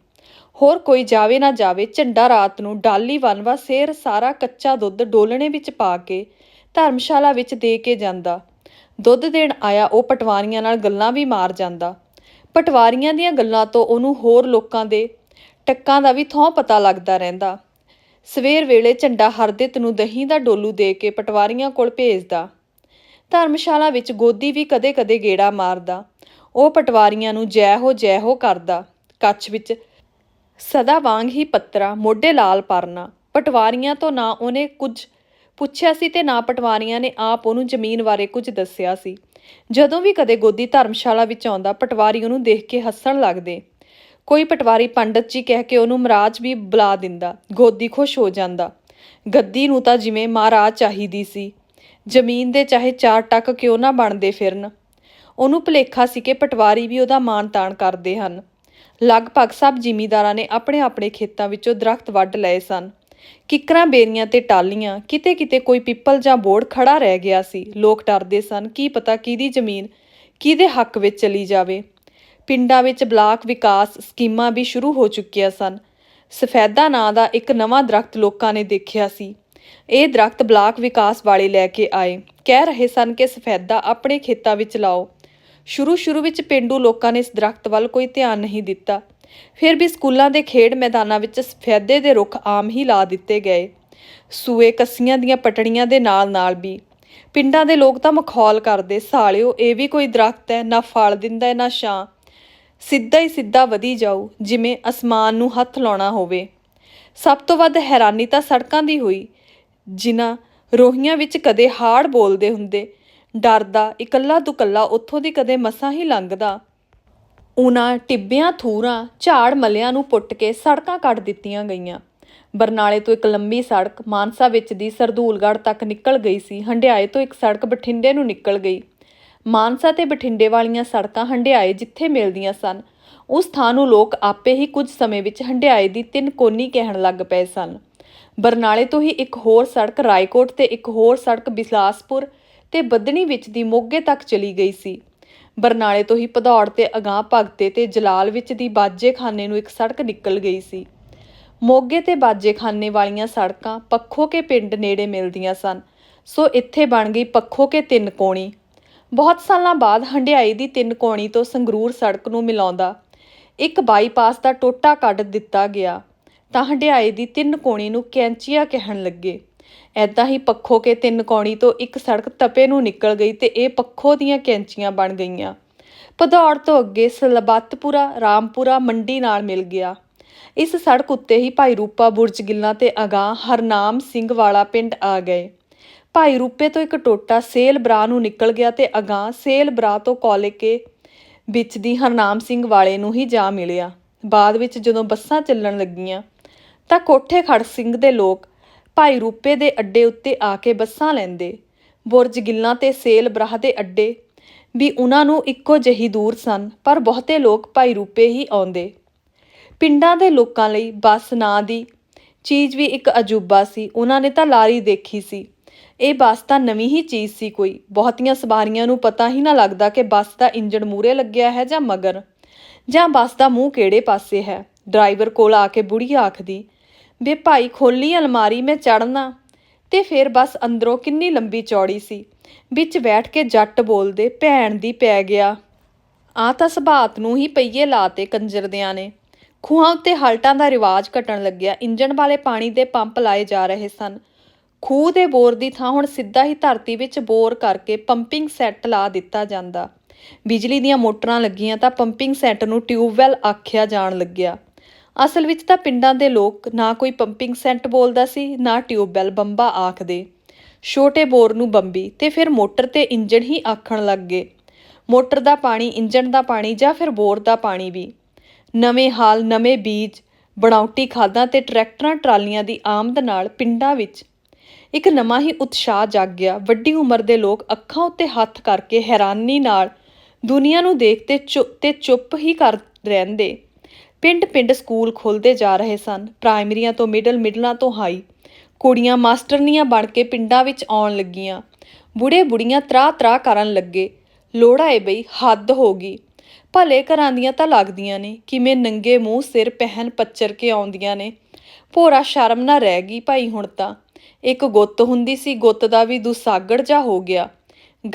ਹੋਰ ਕੋਈ ਜਾਵੇ ਨਾ ਜਾਵੇ, ਝੰਡਾ ਰਾਤ ਨੂੰ ਡਾਲੀ ਵਨਵਾ ਸੇਰ ਸਾਰਾ ਕੱਚਾ ਦੁੱਧ ਡੋਲਣੇ ਵਿੱਚ ਪਾ ਕੇ ਧਰਮਸ਼ਾਲਾ ਵਿੱਚ ਦੇ ਕੇ ਜਾਂਦਾ। ਦੁੱਧ ਦੇਣ ਆਇਆ, ਉਹ ਪਟਵਾਰੀਆਂ ਨਾਲ ਗੱਲਾਂ ਵੀ ਮਾਰ ਜਾਂਦਾ। ਪਟਵਾਰੀਆਂ ਦੀਆਂ ਗੱਲਾਂ ਤੋਂ ਉਹਨੂੰ ਹੋਰ ਲੋਕਾਂ ਦੇ ਟੱਕਾਂ ਦਾ ਵੀ ਥੋਂ ਪਤਾ ਲੱਗਦਾ ਰਹਿੰਦਾ। ਸਵੇਰ ਵੇਲੇ ਝੰਡਾ ਹਰਦਿਤ ਨੂੰ ਦਹੀਂ ਦਾ ਡੋਲੂ ਦੇ ਕੇ ਪਟਵਾਰੀਆਂ ਕੋਲ ਭੇਜਦਾ। ਧਰਮਸ਼ਾਲਾ ਵਿੱਚ ਗੋਦੀ ਵੀ ਕਦੇ-ਕਦੇ ਗੇੜਾ ਮਾਰਦਾ। ਉਹ ਪਟਵਾਰੀਆਂ ਨੂੰ ਜੈ ਹੋ ਜੈ ਹੋ ਕਰਦਾ। ਕੱਛ ਵਿੱਚ ਸਦਾ ਵਾਂਗ ਹੀ ਪੱਤਰਾ ਮੋਢੇ ਲਾਲ ਪਰਨਾ। ਪਟਵਾਰੀਆਂ ਤੋਂ ਨਾ ਉਹਨੇ ਕੁਝ ਪੁੱਛਿਆ ਸੀ ਤੇ ਨਾ ਪਟਵਾਰੀਆਂ ਨੇ ਆਪ ਉਹਨੂੰ ਜ਼ਮੀਨ ਬਾਰੇ ਕੁਝ ਦੱਸਿਆ ਸੀ। ਜਦੋਂ ਵੀ ਕਦੇ ਗੋਦੀ ਧਰਮਸ਼ਾਲਾ ਵਿੱਚ ਆਉਂਦਾ, ਪਟਵਾਰੀ ਉਹਨੂੰ ਦੇਖ ਕੇ ਹੱਸਣ ਲੱਗਦੇ। ਕੋਈ ਪਟਵਾਰੀ ਪੰਡਤ ਜੀ ਕਹਿ ਕੇ ਉਹਨੂੰ ਮਹਾਰਾਜ ਵੀ ਬੁਲਾ ਦਿੰਦਾ, ਗੋਦੀ ਖੁਸ਼ ਹੋ ਜਾਂਦਾ। ਗੱਦੀ ਨੂੰ ਤਾਂ ਜਿਵੇਂ ਮਹਾਰਾਜ ਚਾਹੀਦੀ ਸੀ। ਜ਼ਮੀਨ ਦੇ ਚਾਹੇ ਚਾਰ ਟੱਕ ਕਿਉਂ ਨਾ ਬਣਦੇ ਫਿਰਨ। ਉਹਨੂੰ ਭੁਲੇਖਾ ਸੀ ਕਿ ਪਟਵਾਰੀ ਵੀ ਉਹਦਾ ਮਾਣ ਤਾਣ ਕਰਦੇ ਹਨ। ਲਗਭਗ ਸਭ ਜ਼ਿਮੀਂਦਾਰਾਂ ਨੇ ਆਪਣੇ ਆਪਣੇ ਖੇਤਾਂ ਵਿੱਚੋਂ ਦਰਖਤ ਵੱਢ ਲਏ ਸਨ। ਕਿਕਰਾਂ, ਬੇਰੀਆਂ ਤੇ ਟਾਲੀਆਂ ਕਿਤੇ ਕਿਤੇ ਕੋਈ ਪਿੱਪਲ ਜਾਂ ਬੋੜ ਖੜਾ ਰਹਿ ਗਿਆ ਸੀ। ਲੋਕ ਡਰਦੇ ਸਨ, ਕੀ ਪਤਾ ਕਿਹਦੀ ਜ਼ਮੀਨ ਕਿਹਦੇ ਹੱਕ ਵਿੱਚ ਚਲੀ ਜਾਵੇ। ਪਿੰਡਾਂ ਵਿੱਚ ਬਲਾਕ ਵਿਕਾਸ ਸਕੀਮਾਂ ਵੀ ਸ਼ੁਰੂ ਹੋ ਚੁੱਕੀਆਂ ਸਨ। ਸਫੈਦਾ ਨਾਂ ਦਾ ਇੱਕ ਨਵਾਂ ਦਰਖਤ ਲੋਕਾਂ ਨੇ ਦੇਖਿਆ ਸੀ। ਇਹ ਦਰਖਤ ਬਲਾਕ ਵਿਕਾਸ ਵਾਲੇ ਲੈ ਕੇ ਆਏ। ਕਹਿ ਰਹੇ ਸਨ ਕਿ ਸਫੈਦਾ ਆਪਣੇ ਖੇਤਾਂ ਵਿੱਚ ਲਾਓ। ਸ਼ੁਰੂ ਸ਼ੁਰੂ ਵਿੱਚ ਪਿੰਡੂ ਲੋਕਾਂ ਨੇ ਇਸ ਦਰਖਤ ਵੱਲ ਕੋਈ ਧਿਆਨ ਨਹੀਂ ਦਿੱਤਾ। ਫਿਰ ਵੀ ਸਕੂਲਾਂ ਦੇ ਖੇਡ ਮੈਦਾਨਾਂ ਵਿੱਚ ਸਫੈਦੇ ਦੇ ਰੁੱਖ ਆਮ ਹੀ ਲਾ ਦਿੱਤੇ ਗਏ। ਸੂਏ ਕੱਸੀਆਂ ਦੀਆਂ ਪਟੜੀਆਂ ਦੇ ਨਾਲ-ਨਾਲ ਵੀ। ਪਿੰਡਾਂ ਦੇ ਲੋਕ ਤਾਂ ਮਖੌਲ ਕਰਦੇ, ਸਾਲਿਓ, ਇਹ ਵੀ ਕੋਈ ਦਰਖਤ ਹੈ, ਨਾ ਫਲ ਦਿੰਦਾ ਹੈ ਨਾ ਛਾਂ। ਸਿੱਧਾ ਹੀ ਸਿੱਧਾ ਵਧੀ ਜਾਊ, ਜਿਵੇਂ ਅਸਮਾਨ ਨੂੰ ਹੱਥ ਲਾਉਣਾ ਹੋਵੇ। ਸਭ ਤੋਂ ਵੱਧ ਹੈਰਾਨੀ ਤਾਂ ਸੜਕਾਂ ਦੀ ਹੋਈ, ਜਿਨ੍ਹਾਂ ਰੋਹੀਆਂ ਵਿੱਚ ਕਦੇ ਹਾੜ ਬੋਲਦੇ ਹੁੰਦੇ ਡਰਦਾ, ਇਕੱਲਾ ਦੁਕੱਲਾ ਉੱਥੋਂ ਦੀ ਕਦੇ ਮਸਾਂ ਹੀ ਲੰਘਦਾ। ਉਹਨਾਂ ਟਿੱਬਿਆਂ ਥੂਰਾਂ, ਝਾੜ ਮਲਿਆਂ ਨੂੰ ਪੁੱਟ ਕੇ ਸੜਕਾਂ ਕੱਢ ਦਿੱਤੀਆਂ ਗਈਆਂ। ਬਰਨਾਲੇ ਤੋਂ ਇੱਕ ਲੰਮੀ ਸੜਕ ਮਾਨਸਾ ਵਿੱਚ ਦੀ ਸਰਦੂਲਗੜ੍ਹ ਤੱਕ ਨਿਕਲ ਗਈ ਸੀ। ਹੰਡਿਆਏ ਤੋਂ ਇੱਕ ਸੜਕ ਬਠਿੰਡੇ ਨੂੰ ਨਿਕਲ ਗਈ। ਮਾਨਸਾ ਤੇ ਬਠਿੰਡੇ ਵਾਲੀਆਂ ਸੜਕਾਂ ਹੰਡਿਆਏ ਜਿੱਥੇ ਮਿਲਦੀਆਂ ਸਨ, ਉਸ ਥਾਂ ਨੂੰ ਲੋਕ ਆਪੇ ਹੀ ਕੁਝ ਸਮੇਂ ਵਿੱਚ ਹੰਡਿਆਏ ਦੀ ਤਿੰਨ ਕੋਨੀ ਕਹਿਣ ਲੱਗ ਪਏ ਸਨ। ਬਰਨਾਲੇ ਤੋਂ ਹੀ ਇੱਕ ਹੋਰ ਸੜਕ ਰਾਏਕੋਟ ਤੇ ਇੱਕ ਹੋਰ ਸੜਕ ਬਿਲਾਸਪੁਰ ਤੇ ਬੱਦਣੀ ਵਿੱਚ ਦੀ ਮੋਗੇ ਤੱਕ ਚਲੀ ਗਈ ਸੀ। ਬਰਨਾਲੇ ਤੋਂ ਹੀ ਭਦੌੜ ਤੇ ਅਗਾਂਹ ਭਗਤੇ ਤੇ ਜਲਾਲ ਵਿੱਚ ਦੀ ਬਾਜੇਖਾਨੇ ਨੂੰ ਇੱਕ ਸੜਕ ਨਿਕਲ ਗਈ ਸੀ। ਮੋਗੇ ਤੇ ਬਾਜੇਖਾਨੇ ਵਾਲੀਆਂ ਸੜਕਾਂ ਪੱਖੋ ਪਿੰਡ ਨੇੜੇ ਮਿਲਦੀਆਂ ਸਨ। ਸੋ ਇੱਥੇ ਬਣ ਗਈ ਪੱਖੋ ਕੇ ਤਿੰਨ ਕੋਣੀ। ਬਹੁਤ ਸਾਲਾਂ ਬਾਅਦ ਹੰਡਿਆਈ ਦੀ ਤਿੰਨ ਕੋਣੀ ਤੋਂ ਸੰਗਰੂਰ ਸੜਕ ਨੂੰ ਮਿਲਾਉਂਦਾ, ਇੱਕ ਬਾਈਪਾਸ ਦਾ ਟੋਟਾ ਕੱਢ ਦਿੱਤਾ ਗਿਆ ਤਾਂ ਹੰਡਿਆਈ ਦੀ ਤਿੰਨ ਕੋਣੀ ਨੂੰ ਕੈਂਚੀਆ ਕਹਿਣ ਲੱਗੇ। ਐਦਾਂ ਹੀ ਪੱਖੋ ਕੇ ਤਿੰਨ ਕੌਣੀ ਤੋਂ ਇੱਕ ਸੜਕ ਤਪੇ ਨੂੰ ਨਿਕਲ ਗਈ ਤੇ ਇਹ ਪੱਖੋ ਦੀਆਂ ਕੈਂਚੀਆਂ ਬਣ ਗਈਆਂ। ਭਦੌੜ ਤੋਂ ਅੱਗੇ ਸਲਬੱਤਪੁਰਾ, ਰਾਮਪੁਰਾ ਮੰਡੀ ਨਾਲ ਮਿਲ ਗਿਆ। ਇਸ ਸੜਕ ਉੱਤੇ ਹੀ ਭਾਈ ਰੂਪਾ ਬੁਰਜ ਗਿੱਲਾਂ ਤੇ ਅਗਾਂਹ ਹਰਨਾਮ ਸਿੰਘ ਵਾਲਾ ਪਿੰਡ ਆ ਗਏ। ਭਾਈ ਰੂਪੇ ਤੋਂ ਇੱਕ ਟੋਟਾ ਸੇਲ ਬਰਾ ਨੂੰ ਨਿਕਲ ਗਿਆ ਤੇ ਅਗਾਂਹ ਸੇਲ ਬਰਾ ਤੋਂ ਕੋਲੇਕੇ ਵਿੱਚ ਦੀ ਹਰਨਾਮ ਸਿੰਘ ਵਾਲੇ ਨੂੰ ਹੀ ਜਾ ਮਿਲਿਆ। ਬਾਅਦ ਵਿੱਚ ਜਦੋਂ ਬੱਸਾਂ ਚੱਲਣ ਲੱਗੀਆਂ ਤਾਂ ਕੋਠੇ ਖੜ ਸਿੰਘ ਦੇ ਲੋਕ ਭਾਈ ਰੂਪੇ ਦੇ ਅੱਡੇ ਉੱਤੇ ਆ ਕੇ ਬੱਸਾਂ ਲੈਂਦੇ। ਬੁਰਜ ਗਿੱਲਾਂ ਤੇ ਸੇਲ ਬਰਾਹ ਦੇ ਅੱਡੇ। ਵੀ ਉਹਨਾਂ ਨੂੰ ਇੱਕੋ ਜਿਹੀ ਦੂਰ ਸਨ, ਪਰ ਬਹੁਤੇ ਲੋਕ ਭਾਈ ਰੂਪੇ ਹੀ ਆਉਂਦੇ। ਪਿੰਡਾਂ ਦੇ ਲੋਕਾਂ ਲਈ ਬੱਸ ਨਾਂ ਦੀ। ਚੀਜ਼ ਵੀ ਇੱਕ ਅਜੂਬਾ ਸੀ, ਉਹਨਾਂ ਨੇ ਤਾਂ ਲਾਰੀ ਦੇਖੀ ਸੀ। ਇਹ ਬੱਸ ਤਾਂ ਨਵੀਂ ਹੀ ਚੀਜ਼ ਸੀ ਕੋਈ। ਬਹੁਤੀਆਂ ਸਵਾਰੀਆਂ ਨੂੰ ਪਤਾ ਹੀ ਨਾ ਲੱਗਦਾ ਕਿ ਬੱਸ ਦਾ ਇੰਜਣ ਮੂਰੇ ਲੱਗਿਆ ਹੈ ਜਾਂ ਮਗਰ। ਜਾਂ ਬੱਸ ਦਾ ਮੂੰਹ ਕਿਹੜੇ ਪਾਸੇ ਹੈ। ਡਰਾਈਵਰ ਕੋਲ ਆ ਕੇ ਬੁੜੀ ਆਖਦੀ ਵੇ ਭਾਈ ਖੋਲੀ ਅਲਮਾਰੀ ਮੈਂ ਚੜਨਾ ਤੇ ਫਿਰ ਬਸ ਅੰਦਰੋਂ ਕਿੰਨੀ ਲੰਬੀ ਚੌੜੀ ਸੀ। ਵਿੱਚ ਬੈਠ ਕੇ ਜੱਟ ਬੋਲਦੇ, ਭੈਣ ਦੀ ਪੈ ਗਿਆ। ਆ ਤਾਂ ਸਭਾਤ ਨੂੰ ਹੀ ਪਈਏ ਲਾਤੇ ਕੰਜਰਦਿਆਂ ਨੇ। ਖੂਹਾਂ ਉੱਤੇ ਹਲਟਾਂ ਦਾ ਰਿਵਾਜ ਘਟਣ ਲੱਗਿਆ। ਇੰਜਣ ਵਾਲੇ ਪਾਣੀ ਦੇ ਪੰਪ ਲਾਏ ਜਾ ਰਹੇ ਸਨ। ਖੂਹ ਦੇ ਬੋਰ ਦੀ ਥਾਂ ਹੁਣ ਸਿੱਧਾ ਹੀ ਧਰਤੀ ਵਿੱਚ ਬੋਰ ਕਰਕੇ ਪੰਪਿੰਗ ਸੈੱਟ ਲਾ ਦਿੱਤਾ ਜਾਂਦਾ। ਬਿਜਲੀ ਦੀਆਂ ਮੋਟਰਾਂ ਲੱਗੀਆਂ ਤਾਂ ਪੰਪਿੰਗ ਸੈੱਟ ਨੂੰ ਟਿਊਬਵੈਲ ਆਖਿਆ ਜਾਣ ਲੱਗਿਆ। ਅਸਲ ਵਿੱਚ ਤਾਂ ਪਿੰਡਾਂ ਦੇ ਲੋਕ ਨਾ ਕੋਈ ਪੰਪਿੰਗ ਸੈਂਟ ਬੋਲਦਾ ਸੀ, ਨਾ ਟਿਊਬਵੈਲ ਬੰਬਾ ਆਖਦੇ। ਛੋਟੇ ਬੋਰ ਨੂੰ ਬੰਬੀ ਤੇ ਫਿਰ ਮੋਟਰ ਤੇ ਇੰਜਣ ਹੀ ਆਖਣ ਲੱਗ ਗਏ। ਮੋਟਰ ਦਾ ਪਾਣੀ ਇੰਜਣ ਦਾ ਪਾਣੀ ਜਾਂ ਫਿਰ ਬੋਰ ਦਾ ਪਾਣੀ ਵੀ। ਨਵੇਂ ਹਾਲ, ਨਵੇਂ ਬੀਜ, ਬਣਾਉਟੀ ਖਾਦਾਂ ਤੇ ਟਰੈਕਟਰਾਂ, ਟਰਾਲੀਆਂ ਦੀ ਆਮਦ ਨਾਲ ਪਿੰਡਾਂ ਵਿੱਚ ਇੱਕ ਨਵਾਂ ਹੀ ਉਤਸ਼ਾਹ ਜਾਗ ਗਿਆ। ਵੱਡੀ ਉਮਰ ਦੇ ਲੋਕ ਅੱਖਾਂ ਉੱਤੇ ਹੱਥ ਕਰਕੇ ਹੈਰਾਨੀ ਨਾਲ ਦੁਨੀਆ ਨੂੰ ਦੇਖਦੇ ਚੁੱਪ ਤੇ ਚੁੱਪ ਹੀ ਕਰ ਰਹਿੰਦੇ। ਪਿੰਡ-ਪਿੰਡ ਸਕੂਲ ਖੁੱਲਦੇ ਜਾ ਰਹੇ ਸਨ। ਪ੍ਰਾਇਮਰੀਆਂ ਤੋਂ ਮਿਡਲ, ਮਿਡਲਾਂ ਤੋਂ ਹਾਈ। ਕੁੜੀਆਂ ਮਾਸਟਰਨੀਆਂ ਬਣ ਕੇ ਪਿੰਡਾਂ ਵਿੱਚ ਆਉਣ ਲੱਗੀਆਂ। ਬੁੜੇ ਬੁੜੀਆਂ ਤਰਾ ਤਰਾ ਕਰਨ ਲੱਗੇ। ਲੋੜਾ ਏ ਬਈ ਹੱਦ ਹੋ ਗਈ। ਭਲੇ ਘਰਾਂ ਦੀਆਂ ਤਾਂ ਲੱਗਦੀਆਂ ਨੇ, ਕਿਵੇਂ ਨੰਗੇ ਮੂੰਹ ਸਿਰ ਪਹਿਨ ਪੱਚਰ ਕੇ ਆਉਂਦੀਆਂ ਨੇ। ਭੋਰਾ ਸ਼ਰਮ ਨਾ ਰਹਿ ਗਈ ਭਾਈ ਹੁਣ ਤਾਂ। ਇੱਕ ਗੁੱਤ ਹੁੰਦੀ ਸੀ, ਗੁੱਤ ਦਾ ਵੀ ਦੁਸਾਗੜ ਜਾ ਹੋ ਗਿਆ।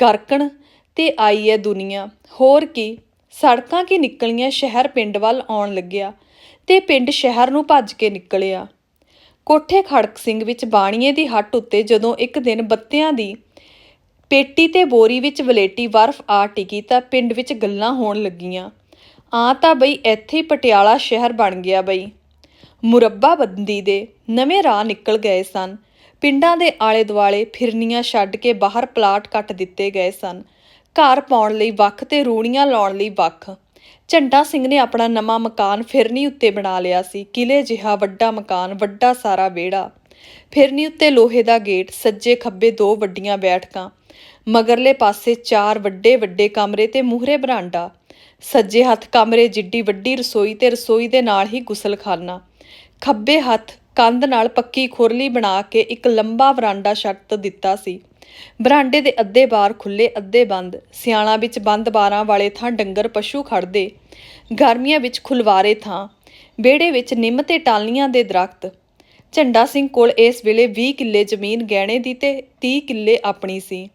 ਗਰਕਣ ਤੇ ਆਈ ਹੈ ਦੁਨੀਆ। ਹੋਰ ਕੀ ਸੜਕਾਂ ਕੀ ਨਿਕਲੀਆਂ ਸ਼ਹਿਰ ਪਿੰਡ ਵੱਲ ਆਉਣ ਲੱਗਿਆ ਤੇ ਪਿੰਡ ਸ਼ਹਿਰ ਨੂੰ ਭੱਜ ਕੇ ਨਿਕਲਿਆ। ਕੋਠੇ ਖੜਕ ਸਿੰਘ ਵਿੱਚ ਬਾਣੀਏ ਦੀ ਹੱਟ ਉੱਤੇ ਜਦੋਂ ਇੱਕ ਦਿਨ ਬੱਤਿਆਂ ਦੀ ਪੇਟੀ ਤੇ ਬੋਰੀ ਵਿੱਚ ਵਲੇਟੀ ਬਰਫ਼ ਆ ਟਿਕੀ ਤਾਂ ਪਿੰਡ ਵਿੱਚ ਗੱਲਾਂ ਹੋਣ ਲੱਗੀਆਂ। ਆ ਤਾਂ ਬਈ, ਇੱਥੇ ਹੀ ਪਟਿਆਲਾ ਸ਼ਹਿਰ ਬਣ ਗਿਆ ਬਈ। ਮੁਰੱਬਾ ਬੰਦੀ ਦੇ ਨਵੇਂ ਰਾਹ ਨਿਕਲ ਗਏ ਸਨ। ਪਿੰਡਾਂ ਦੇ ਆਲੇ ਦੁਆਲੇ ਫਿਰਨੀਆਂ ਛੱਡ ਕੇ ਬਾਹਰ ਪਲਾਟ ਕੱਟ ਦਿੱਤੇ ਗਏ ਸਨ। ਘਰ ਪਾਉਣ ਲਈ ਵੱਖ ਤੇ ਰੂੜੀਆਂ ਲਾਉਣ ਲਈ ਵੱਖ। ਝੰਡਾ ਸਿੰਘ ਨੇ ਆਪਣਾ ਨਵਾਂ ਮਕਾਨ ਫਿਰਨੀ ਉੱਤੇ ਬਣਾ ਲਿਆ ਸੀ। ਕਿਲੇ ਜਿਹਾ ਵੱਡਾ ਮਕਾਨ, ਵੱਡਾ ਸਾਰਾ ਵਿਹੜਾ। ਫਿਰਨੀ ਉੱਤੇ ਲੋਹੇ ਦਾ ਗੇਟ, ਸੱਜੇ ਖੱਬੇ ਦੋ ਵੱਡੀਆਂ ਬੈਠਕਾਂ, ਮਗਰਲੇ ਪਾਸੇ ਚਾਰ ਵੱਡੇ ਵੱਡੇ ਕਮਰੇ ਤੇ ਮੂਹਰੇ ਬਰਾਂਡਾ, ਸੱਜੇ ਹੱਥ ਕਮਰੇ, ਜਿੱਡੀ ਵੱਡੀ ਰਸੋਈ ਤੇ ਰਸੋਈ ਦੇ ਨਾਲ ਹੀ ਗੁਸਲਖਾਨਾ। ਖੱਬੇ ਹੱਥ ਕੰਧ ਨਾਲ ਪੱਕੀ ਖੁਰਲੀ ਬਣਾ ਕੇ ਇੱਕ ਲੰਬਾ ਵਰਾਂਡਾ ਛੱਤ ਦਿੱਤਾ ਸੀ। ਬਰਾਂਡੇ ਦੇ ਅੱਧੇ ਬਾਰ ਖੁੱਲੇ ਅੱਧੇ ਬੰਦ, ਸਿਆਲਾਂ ਵਿੱਚ ਬੰਦ ਬਾਰਾਂ ਵਾਲੇ ਥਾਂ ਡੰਗਰ, ਪਸ਼ੂ ਖੜਦੇ ਗਰਮੀਆਂ ਵਿੱਚ ਖੁਲਵਾਰੇ ਥਾਂ, ਵਿਹੜੇ ਵਿੱਚ ਨਿੰਮ ਤੇ ਟਾਲੀਆਂ ਦੇ ਦਰਖਤ। ਝੰਡਾ ਸਿੰਘ ਕੋਲ ਇਸ ਵੇਲੇ 20 ਕਿੱਲੇ ਜ਼ਮੀਨ ਗਹਿਣੇ ਦੀ ਤੇ 30 ਕਿੱਲੇ ਆਪਣੀ ਸੀ।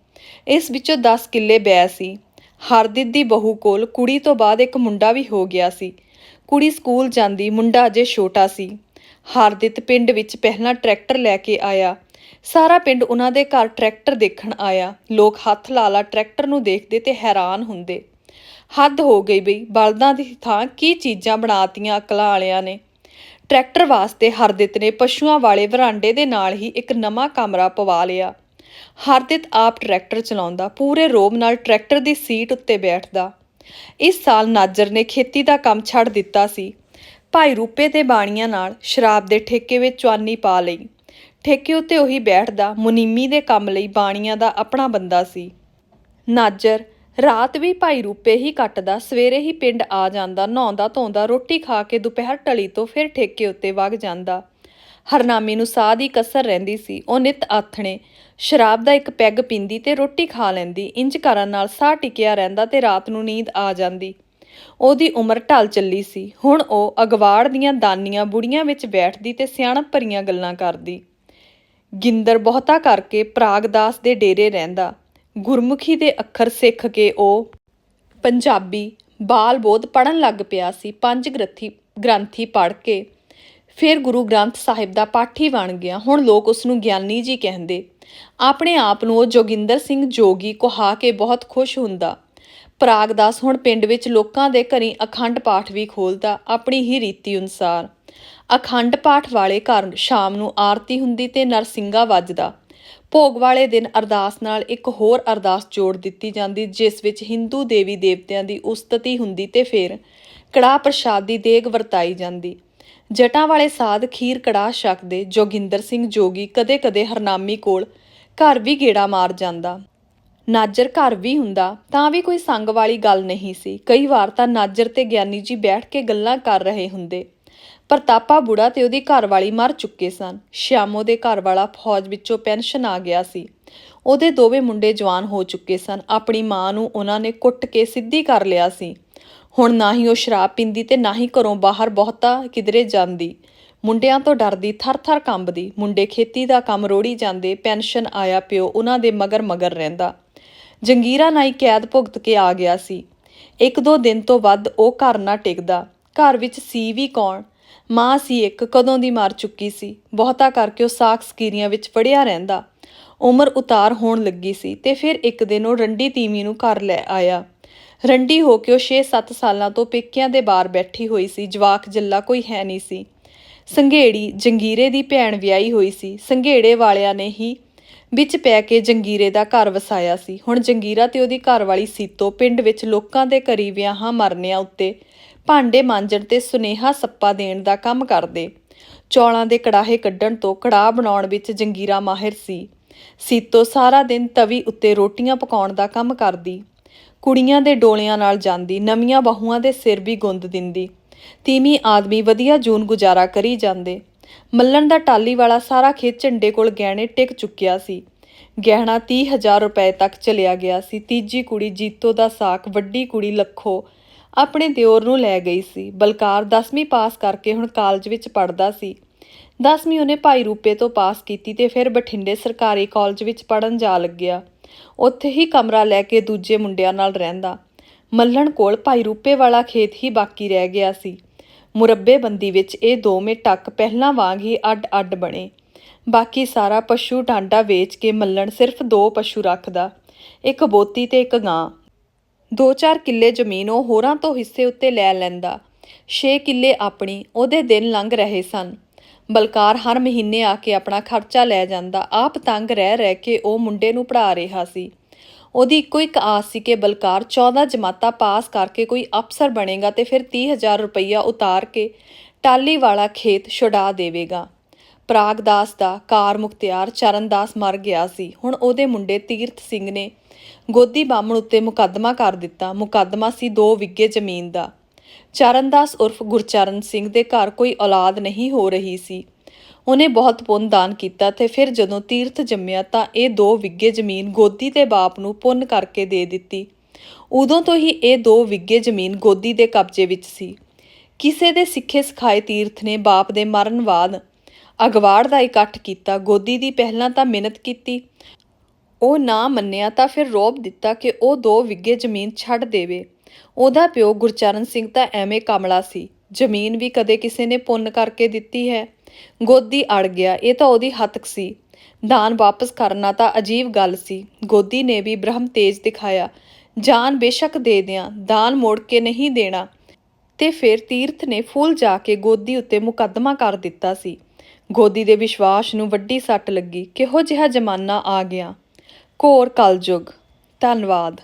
ਇਸ ਵਿੱਚੋਂ 10 ਕਿੱਲੇ ਬੈ ਸੀ। ਹਰਦਿਤ ਦੀ ਬਹੂ ਕੋਲ ਕੁੜੀ ਤੋਂ ਬਾਅਦ ਇੱਕ ਮੁੰਡਾ ਵੀ ਹੋ ਗਿਆ ਸੀ। ਕੁੜੀ ਸਕੂਲ ਜਾਂਦੀ, ਮੁੰਡਾ ਅਜੇ ਛੋਟਾ ਸੀ। ਹਰਦਿਤ ਪਿੰਡ ਵਿੱਚ ਪਹਿਲਾਂ ਟਰੈਕਟਰ ਲੈ ਕੇ ਆਇਆ। ਸਾਰਾ ਪਿੰਡ ਉਹਨਾਂ ਦੇ ਘਰ ਟਰੈਕਟਰ ਦੇਖਣ ਆਇਆ। ਲੋਕ ਹੱਥ ਲਾ ਲਾ ਟਰੈਕਟਰ ਨੂੰ ਦੇਖਦੇ ਤੇ ਹੈਰਾਨ ਹੁੰਦੇ। ਹੱਦ ਹੋ ਗਈ ਬਈ, ਬਲਦਾਂ ਦੀ ਥਾਂ ਕੀ ਚੀਜ਼ਾਂ ਬਣਾਤੀਆਂ ਅਕਲਾਂ ਵਾਲਿਆਂ ਨੇ। ਟਰੈਕਟਰ ਵਾਸਤੇ ਹਰਦਿਤ ਨੇ ਪਸ਼ੂਆਂ ਵਾਲੇ ਵਰਾਂਡੇ ਦੇ ਨਾਲ ਹੀ ਇੱਕ ਨਵਾਂ ਕਮਰਾ ਪਵਾ ਲਿਆ। ਹਰਦਿਤ ਆਪ ਟਰੈਕਟਰ ਚਲਾਉਂਦਾ, ਪੂਰੇ ਰੋਬ ਨਾਲ ਟਰੈਕਟਰ ਦੀ ਸੀਟ ਉੱਤੇ ਬੈਠਦਾ। ਇਸ ਸਾਲ ਨਾਜਰ ਨੇ ਖੇਤੀ ਦਾ ਕੰਮ ਛੱਡ ਦਿੱਤਾ ਸੀ। ਭਾਈ ਰੂਪੇ ਤੇ ਬਾਣੀਆਂ ਨਾਲ ਸ਼ਰਾਬ ਦੇ ਠੇਕੇ ਵਿੱਚ ਚਵਾਨੀ ਪਾ ਲਈ। ਠੇਕੇ ਉੱਤੇ ਉਹੀ ਬੈਠਦਾ, ਮੁਨੀਮੀ ਦੇ ਕੰਮ ਲਈ ਬਾਣੀਆਂ ਦਾ ਆਪਣਾ ਬੰਦਾ ਸੀ। ਨਾਜਰ, ਰਾਤ ਵੀ ਭਾਈ ਰੂਪੇ ਹੀ ਕੱਟਦਾ, ਸਵੇਰੇ ਹੀ ਪਿੰਡ ਆ ਜਾਂਦਾ, ਨਹਾਉਂਦਾ ਧੋਂਦਾ, ਰੋਟੀ ਖਾ ਕੇ ਦੁਪਹਿਰ ਟਲੀ ਤੋਂ ਫਿਰ ਠੇਕੇ ਉੱਤੇ ਵਗ ਜਾਂਦਾ। ਹਰਨਾਮੀ ਨੂੰ ਸਾਹ ਦੀ ਕਸਰ ਰਹਿੰਦੀ ਸੀ। ਉਹ ਨਿਤ ਆਥਣੇ, ਸ਼ਰਾਬ ਦਾ ਇੱਕ ਪੈਗ ਪੀਂਦੀ ਤੇ ਰੋਟੀ ਖਾ ਲੈਂਦੀ ਇੰਜ ਕਰਨ ਨਾਲ ਸਾਹ ਟਿਕਿਆ ਰਹਿੰਦਾ ਤੇ ਰਾਤ ਨੂੰ ਨੀਂਦ ਆ ਜਾਂਦੀ। ਉਹਦੀ ਉਮਰ ਢਲ ਚੱਲੀ ਸੀ। ਹੁਣ ਉਹ ਅਗਵਾੜ ਦੀਆਂ ਦਾਨੀਆਂ ਬੁੜੀਆਂ ਵਿੱਚ ਬੈਠਦੀ ਤੇ ਸਿਆਣਪ ਭਰੀਆਂ ਗੱਲਾਂ ਕਰਦੀ। ਗਿੰਦਰ ਬਹੁਤਾ ਕਰਕੇ ਪ੍ਰਾਗਦਾਸ ਦੇ ਡੇਰੇ ਰਹਿੰਦਾ। ਗੁਰਮੁਖੀ ਦੇ ਅੱਖਰ ਸਿੱਖ ਕੇ ਉਹ ਪੰਜਾਬੀ ਬਾਲ ਬੋਧ ਪੜਨ ਲੱਗ ਪਿਆ ਸੀ। ਪੰਜ ਗ੍ਰੰਥੀ ਗ੍ਰੰਥੀ ਪੜ੍ਹ ਕੇ ਫਿਰ ਗੁਰੂ ਗ੍ਰੰਥ ਸਾਹਿਬ ਦਾ ਪਾਠੀ ਬਣ ਗਿਆ। ਹੁਣ ਲੋਕ ਉਸ ਨੂੰ ਗਿਆਨੀ ਜੀ ਕਹਿੰਦੇ। ਆਪਣੇ ਆਪ ਨੂੰ ਉਹ ਜੋਗਿੰਦਰ ਸਿੰਘ ਜੋਗੀ ਕਹਾ ਕੇ ਬਹੁਤ ਖੁਸ਼ ਹੁੰਦਾ। ਪ੍ਰਾਗਦਾਸ ਹੁਣ ਪਿੰਡ ਵਿੱਚ ਲੋਕਾਂ ਦੇ ਘਰੀ ਅਖੰਡ ਪਾਠ ਵੀ ਖੋਲਦਾ। ਆਪਣੀ ਹੀ ਰੀਤੀ ਅਨੁਸਾਰ ਅਖੰਡ ਪਾਠ ਵਾਲੇ ਘਰ ਸ਼ਾਮ ਨੂੰ ਆਰਤੀ ਹੁੰਦੀ ਤੇ ਨਰਸਿੰਘਾ ਵੱਜਦਾ। ਭੋਗ ਵਾਲੇ ਦਿਨ ਅਰਦਾਸ ਨਾਲ ਇੱਕ ਹੋਰ ਅਰਦਾਸ ਜੋੜ ਦਿੱਤੀ ਜਾਂਦੀ, ਜਿਸ ਵਿੱਚ ਹਿੰਦੂ ਦੇਵੀ ਦੇਵਤਿਆਂ ਦੀ ਉਸਤਤੀ ਹੁੰਦੀ ਤੇ ਫਿਰ ਕੜਾਹ ਪ੍ਰਸ਼ਾਦ ਦੀ ਦੇਗ ਵਰਤਾਈ ਜਾਂਦੀ। ਜਟਾਂ ਵਾਲੇ ਸਾਧ ਖੀਰ ਕੜਾਹ ਛਕਦੇ, ਜੋਗਿੰਦਰ ਸਿੰਘ ਜੋਗੀ ਕਦੇ-ਕਦੇ ਹਰਨਾਮੀ ਕੋਲ ਘਰ ਵੀ ਗੇੜਾ ਮਾਰ ਜਾਂਦਾ। ਨਾਜਰ ਘਰ ਵੀ ਹੁੰਦਾ, ਤਾਂ ਵੀ ਕੋਈ ਸੰਗ ਵਾਲੀ ਗੱਲ ਨਹੀਂ ਸੀ। ਕਈ ਵਾਰ ਤਾਂ ਨਾਜਰ ਤੇ ਗਿਆਨੀ ਜੀ ਬੈਠ ਕੇ ਗੱਲਾਂ ਕਰ ਰਹੇ ਹੁੰਦੇ। ਪ੍ਰਤਾਪਾ ਬੁੜਾ ਤੇ ਉਹਦੀ ਘਰਵਾਲੀ ਮਰ ਚੁੱਕੇ ਸਨ। ਸ਼ਿਆਮੋ ਦੇ ਘਰਵਾਲਾ ਫੌਜ ਵਿੱਚੋਂ ਪੈਨਸ਼ਨ ਆ ਗਿਆ ਸੀ। ਉਹਦੇ ਦੋਵੇਂ ਮੁੰਡੇ ਜਵਾਨ ਹੋ ਚੁੱਕੇ ਸਨ। ਆਪਣੀ ਮਾਂ ਨੂੰ ਉਹਨਾਂ ਨੇ ਕੁੱਟ ਕੇ ਸਿੱਧੀ ਕਰ ਲਿਆ ਸੀ। ਹੁਣ ਨਾ ਹੀ ਉਹ ਸ਼ਰਾਬ ਪੀਂਦੀ ਤੇ ਨਾ ਹੀ ਘਰੋਂ ਬਾਹਰ ਬਹੁਤਾ ਕਿਧਰੇ ਜਾਂਦੀ। ਮੁੰਡਿਆਂ ਤੋਂ ਡਰਦੀ, ਥਰ-ਥਰ ਕੰਬਦੀ। ਮੁੰਡੇ ਖੇਤੀ ਦਾ ਕੰਮ ਰੋੜੀ ਜਾਂਦੇ, ਪੈਨਸ਼ਨ ਆਇਆ ਪਿਓ ਉਹਨਾਂ ਦੇ ਮਗਰ ਮਗਰ ਰਹਿੰਦਾ। ਜੰਗੀਰਾ ਨਾਈ ਕੈਦ ਭੁਗਤ ਕੇ ਆ ਗਿਆ ਸੀ। ਇੱਕ ਦੋ ਦਿਨ ਤੋਂ ਵੱਧ ਉਹ ਘਰ ਨਾ ਟਿਕਦਾ। ਘਰ ਵਿੱਚ ਸੀ ਵੀ ਕੌਣ? ਮਾਂ ਸੀ ਇੱਕ, ਕਦੋਂ ਦੀ ਮਾਰ ਚੁੱਕੀ ਸੀ। ਬਹੁਤਾ ਕਰਕੇ ਉਹ ਸਾਖ ਸਕੀਰੀਆਂ ਵਿੱਚ ਫੜਿਆ ਰਹਿੰਦਾ। ਉਮਰ ਉਤਾਰ ਹੋਣ ਲੱਗੀ ਸੀ ਤੇ ਫਿਰ ਇੱਕ ਦਿਨ ਉਹ ਰੰਡੀ ਤੀਵੀ ਨੂੰ ਘਰ ਲੈ ਆਇਆ। ਰੰਡੀ ਹੋ ਕੇ ਉਹ 6-7 ਸਾਲਾਂ ਤੋਂ ਪੇਕਿਆਂ ਦੇ ਬਾਹਰ ਬੈਠੀ ਹੋਈ ਸੀ, ਜਵਾਕ ਜੱਲਾ ਕੋਈ ਹੈ ਨਹੀਂ ਸੀ। ਸੰਘੇੜੀ ਜੰਗੀਰੇ ਦੀ ਭੈਣ ਵਿਆਹੀ ਹੋਈ ਸੀ। ਸੰਘੇੜੇ ਵਾਲਿਆਂ ਨੇ ਹੀ ਵਿੱਚ ਪੈ ਕੇ ਜੰਗੀਰੇ ਦਾ ਘਰ ਵਸਾਇਆ ਸੀ। ਹੁਣ ਜੰਗੀਰਾ ਤੇ ਉਹਦੀ ਘਰ ਵਾਲੀ ਸੀਤੋ ਪਿੰਡ ਵਿੱਚ ਲੋਕਾਂ ਦੇ ਘਰੀ ਵਿਆਹਾਂ ਮਰਨਿਆਂ ਉੱਤੇ ਭਾਂਡੇ ਮਾਂਜਣ ਤੇ ਸੁਨੇਹਾ ਸੱਪਾ ਦੇਣ ਦਾ ਕੰਮ ਕਰਦੇ। ਚੌਲਾਂ ਦੇ ਕੜਾਹੇ ਕੱਢਣ ਤੋਂ ਕੜਾਹ ਬਣਾਉਣ ਵਿੱਚ ਜੰਗੀਰਾ ਮਾਹਿਰ ਸੀ। ਸੀਤੋ ਸਾਰਾ ਦਿਨ ਤਵੀ ਉੱਤੇ ਰੋਟੀਆਂ ਪਕਾਉਣ ਦਾ ਕੰਮ ਕਰਦੀ। ਕੁੜੀਆਂ ਦੇ ਡੋਲਿਆਂ ਨਾਲ ਜਾਂਦੀ, ਨਵੀਆਂ ਬਹੂਆਂ ਦੇ ਸਿਰ ਵੀ ਗੁੰਦ ਦਿੰਦੀ। ਤੀਵੀਂ ਆਦਮੀ ਵਧੀਆ ਜੂਨ ਗੁਜ਼ਾਰਾ ਕਰੀ ਜਾਂਦੇ। ਮੱਲਣ ਦਾ ਟਾਲੀ ਵਾਲਾ ਸਾਰਾ ਖੇਤ ਝੰਡੇ ਕੋਲ ਗਹਿਣੇ ਟਿਕ ਚੁੱਕਿਆ ਸੀ। ਗਹਿਣਾ 30000 ਰੁਪਏ ਤੱਕ ਚਲਿਆ ਗਿਆ ਸੀ। ਤੀਜੀ ਕੁੜੀ ਜੀਤੋ ਦਾ ਸਾਕ, ਵੱਡੀ ਕੁੜੀ ਲੱਖੋ ਆਪਣੇ ਦਿਓਰ ਨੂੰ ਲੈ ਗਈ ਸੀ। ਬਲਕਾਰ 10ਵੀਂ ਪਾਸ ਕਰਕੇ ਹੁਣ ਕਾਲਜ ਵਿੱਚ ਪੜ੍ਹਦਾ ਸੀ। 10ਵੀਂ ਉਹਨੇ ਭਾਈ ਰੂਪੇ ਤੋਂ ਪਾਸ ਕੀਤੀ ਤੇ ਫਿਰ ਬਠਿੰਡੇ ਸਰਕਾਰੀ ਕਾਲਜ ਵਿੱਚ ਪੜਨ ਜਾ ਲੱਗਿਆ। ਉੱਥੇ ਹੀ ਕਮਰਾ ਲੈ ਕੇ ਦੂਜੇ ਮੁੰਡਿਆਂ ਨਾਲ ਰਹਿੰਦਾ। ਮੱਲਣ ਕੋਲ ਭਾਈ ਰੂਪੇ ਵਾਲਾ ਖੇਤ ਹੀ ਬਾਕੀ ਰਹਿ ਗਿਆ ਸੀ। ਮੁਰੱਬੇਬੰਦੀ ਵਿੱਚ ਇਹ ਦੋਵੇਂ ਟੱਕ ਪਹਿਲਾਂ ਵਾਂਗ ਹੀ ਅੱਡ-ਅੱਡ ਬਣੇ। ਬਾਕੀ ਸਾਰਾ ਪਸ਼ੂ ਟਾਂਡਾ ਵੇਚ ਕੇ ਮੱਲਣ ਸਿਰਫ ਦੋ ਪਸ਼ੂ ਰੱਖਦਾ। ਇੱਕ ਬੋਤੀ ਤੇ ਇੱਕ ਗਾਂ। ਦੋ ਚਾਰ ਕਿੱਲੇ ਜ਼ਮੀਨ ਉਹ ਹੋਰਾਂ ਤੋਂ ਹਿੱਸੇ ਉੱਤੇ ਲੈ ਲੈਂਦਾ। 6 ਕਿੱਲੇ ਆਪਣੀ, ਉਹਦੇ ਦਿਨ ਲੰਘ ਰਹੇ ਸਨ। ਬਲਕਾਰ ਹਰ ਮਹੀਨੇ ਆ ਕੇ ਆਪਣਾ ਖਰਚਾ ਲੈ ਜਾਂਦਾ, ਆਪ ਤੰਗ ਰਹਿ ਰਹਿ ਕੇ ਉਹ ਮੁੰਡੇ ਨੂੰ ਪੜ੍ਹਾ ਰਿਹਾ ਸੀ। ਉਹਦੀ ਇੱਕੋ ਇੱਕ ਆਸ ਸੀ ਕਿ ਬਲਕਾਰ 14 ਜਮਾਤਾਂ ਪਾਸ ਕਰਕੇ ਕੋਈ ਅਫਸਰ ਬਣੇਗਾ ਤੇ ਫਿਰ 30000 ਰੁਪਈਆ ਉਤਾਰ ਕੇ ਟਾਲੀ ਵਾਲਾ ਖੇਤ ਛੁਡਾ ਦੇਵੇਗਾ। ਪ੍ਰਾਗਦਾਸ ਦਾ ਕਾਰ ਮੁਖਤਿਆਰ ਚਰਨਦਾਸ ਮਰ ਗਿਆ ਸੀ। ਹੁਣ ਉਹਦੇ ਮੁੰਡੇ ਤੀਰਥ ਸਿੰਘ ਨੇ ਗੋਦੀ ਬਾਮਣ ਉੱਤੇ ਮੁਕੱਦਮਾ ਕਰ ਦਿੱਤਾ। ਮੁਕੱਦਮਾ ਸੀ 2 ਵਿੱਗੇ ਜ਼ਮੀਨ ਦਾ। ਚਰਨਦਾਸ ਉਰਫ ਗੁਰਚਰਨ ਸਿੰਘ ਦੇ ਘਰ ਕੋਈ ਔਲਾਦ ਨਹੀਂ ਹੋ ਰਹੀ ਸੀ। ਉਹਨੇ ਬਹੁਤ ਪੁੰਨ ਦਾਨ ਕੀਤਾ ਤੇ ਫਿਰ ਜਦੋਂ ਤੀਰਥ ਜੰਮਿਆ ਤਾਂ ਇਹ 2 ਵਿੱਗੇ ਜ਼ਮੀਨ ਗੋਦੀ ਦੇ ਬਾਪ ਨੂੰ ਪੁੰਨ ਕਰਕੇ ਦੇ ਦਿੱਤੀ। ਉਦੋਂ ਤੋਂ ਹੀ ਇਹ 2 ਵਿੱਗੇ ਜ਼ਮੀਨ ਗੋਦੀ ਦੇ ਕਬਜ਼ੇ ਵਿੱਚ ਸੀ। ਕਿਸੇ ਦੇ ਸਿੱਖੇ ਸਿਖਾਏ ਤੀਰਥ ਨੇ ਬਾਪ ਦੇ ਮਰਨ ਬਾਅਦ ਅਗਵਾੜ ਦਾ ਇਕੱਠ ਕੀਤਾ। ਗੋਦੀ ਦੀ ਪਹਿਲਾਂ ਤਾਂ ਮਿਹਨਤ ਕੀਤੀ। ਉਹ ਨਾ ਮੰਨਿਆ ਤਾਂ ਫਿਰ ਰੋਬ ਦਿੱਤਾ ਕਿ ਉਹ ਦੋ ਵਿੱਗੇ ਜ਼ਮੀਨ ਛੱਡ ਦੇਵੇ। ਉਹਦਾ ਪਿਓ ਗੁਰਚਰਨ ਸਿੰਘ ਤਾਂ ਐਵੇਂ ਕਮਲਾ ਸੀ। ਜ਼ਮੀਨ ਵੀ ਕਦੇ ਕਿਸੇ ਨੇ ਪੁੰਨ ਕਰਕੇ ਦਿੱਤੀ ਹੈ। ਗੋਦੀ ਅੜ ਗਿਆ, ਇਹ ਤਾਂ ਉਹਦੀ ਹੱਤਕ ਸੀ। ਦਾਨ ਵਾਪਸ ਕਰਨਾ ਤਾਂ ਅਜੀਬ ਗੱਲ ਸੀ। ਗੋਦੀ ਨੇ ਵੀ ਬ੍ਰਹਮ ਤੇਜ ਦਿਖਾਇਆ, ਜਾਨ ਬੇਸ਼ੱਕ ਦੇ ਦਿਆਂ, ਦਾਨ ਮੋੜ ਕੇ ਨਹੀਂ ਦੇਣਾ। ਤੇ ਫਿਰ ਤੀਰਥ ਨੇ ਫੁੱਲ ਜਾ ਕੇ ਗੋਦੀ ਉੱਤੇ ਮੁਕੱਦਮਾ ਕਰ ਦਿੱਤਾ ਸੀ। ਗੋਦੀ ਦੇ ਵਿਸ਼ਵਾਸ ਨੂੰ ਵੱਡੀ ਸੱਟ ਲੱਗੀ। ਕਿਹੋ ਜਿਹਾ ਜ਼ਮਾਨਾ ਆ ਗਿਆ। ਘੋਰ ਕਲਯੁਗ। ਧੰਨਵਾਦ।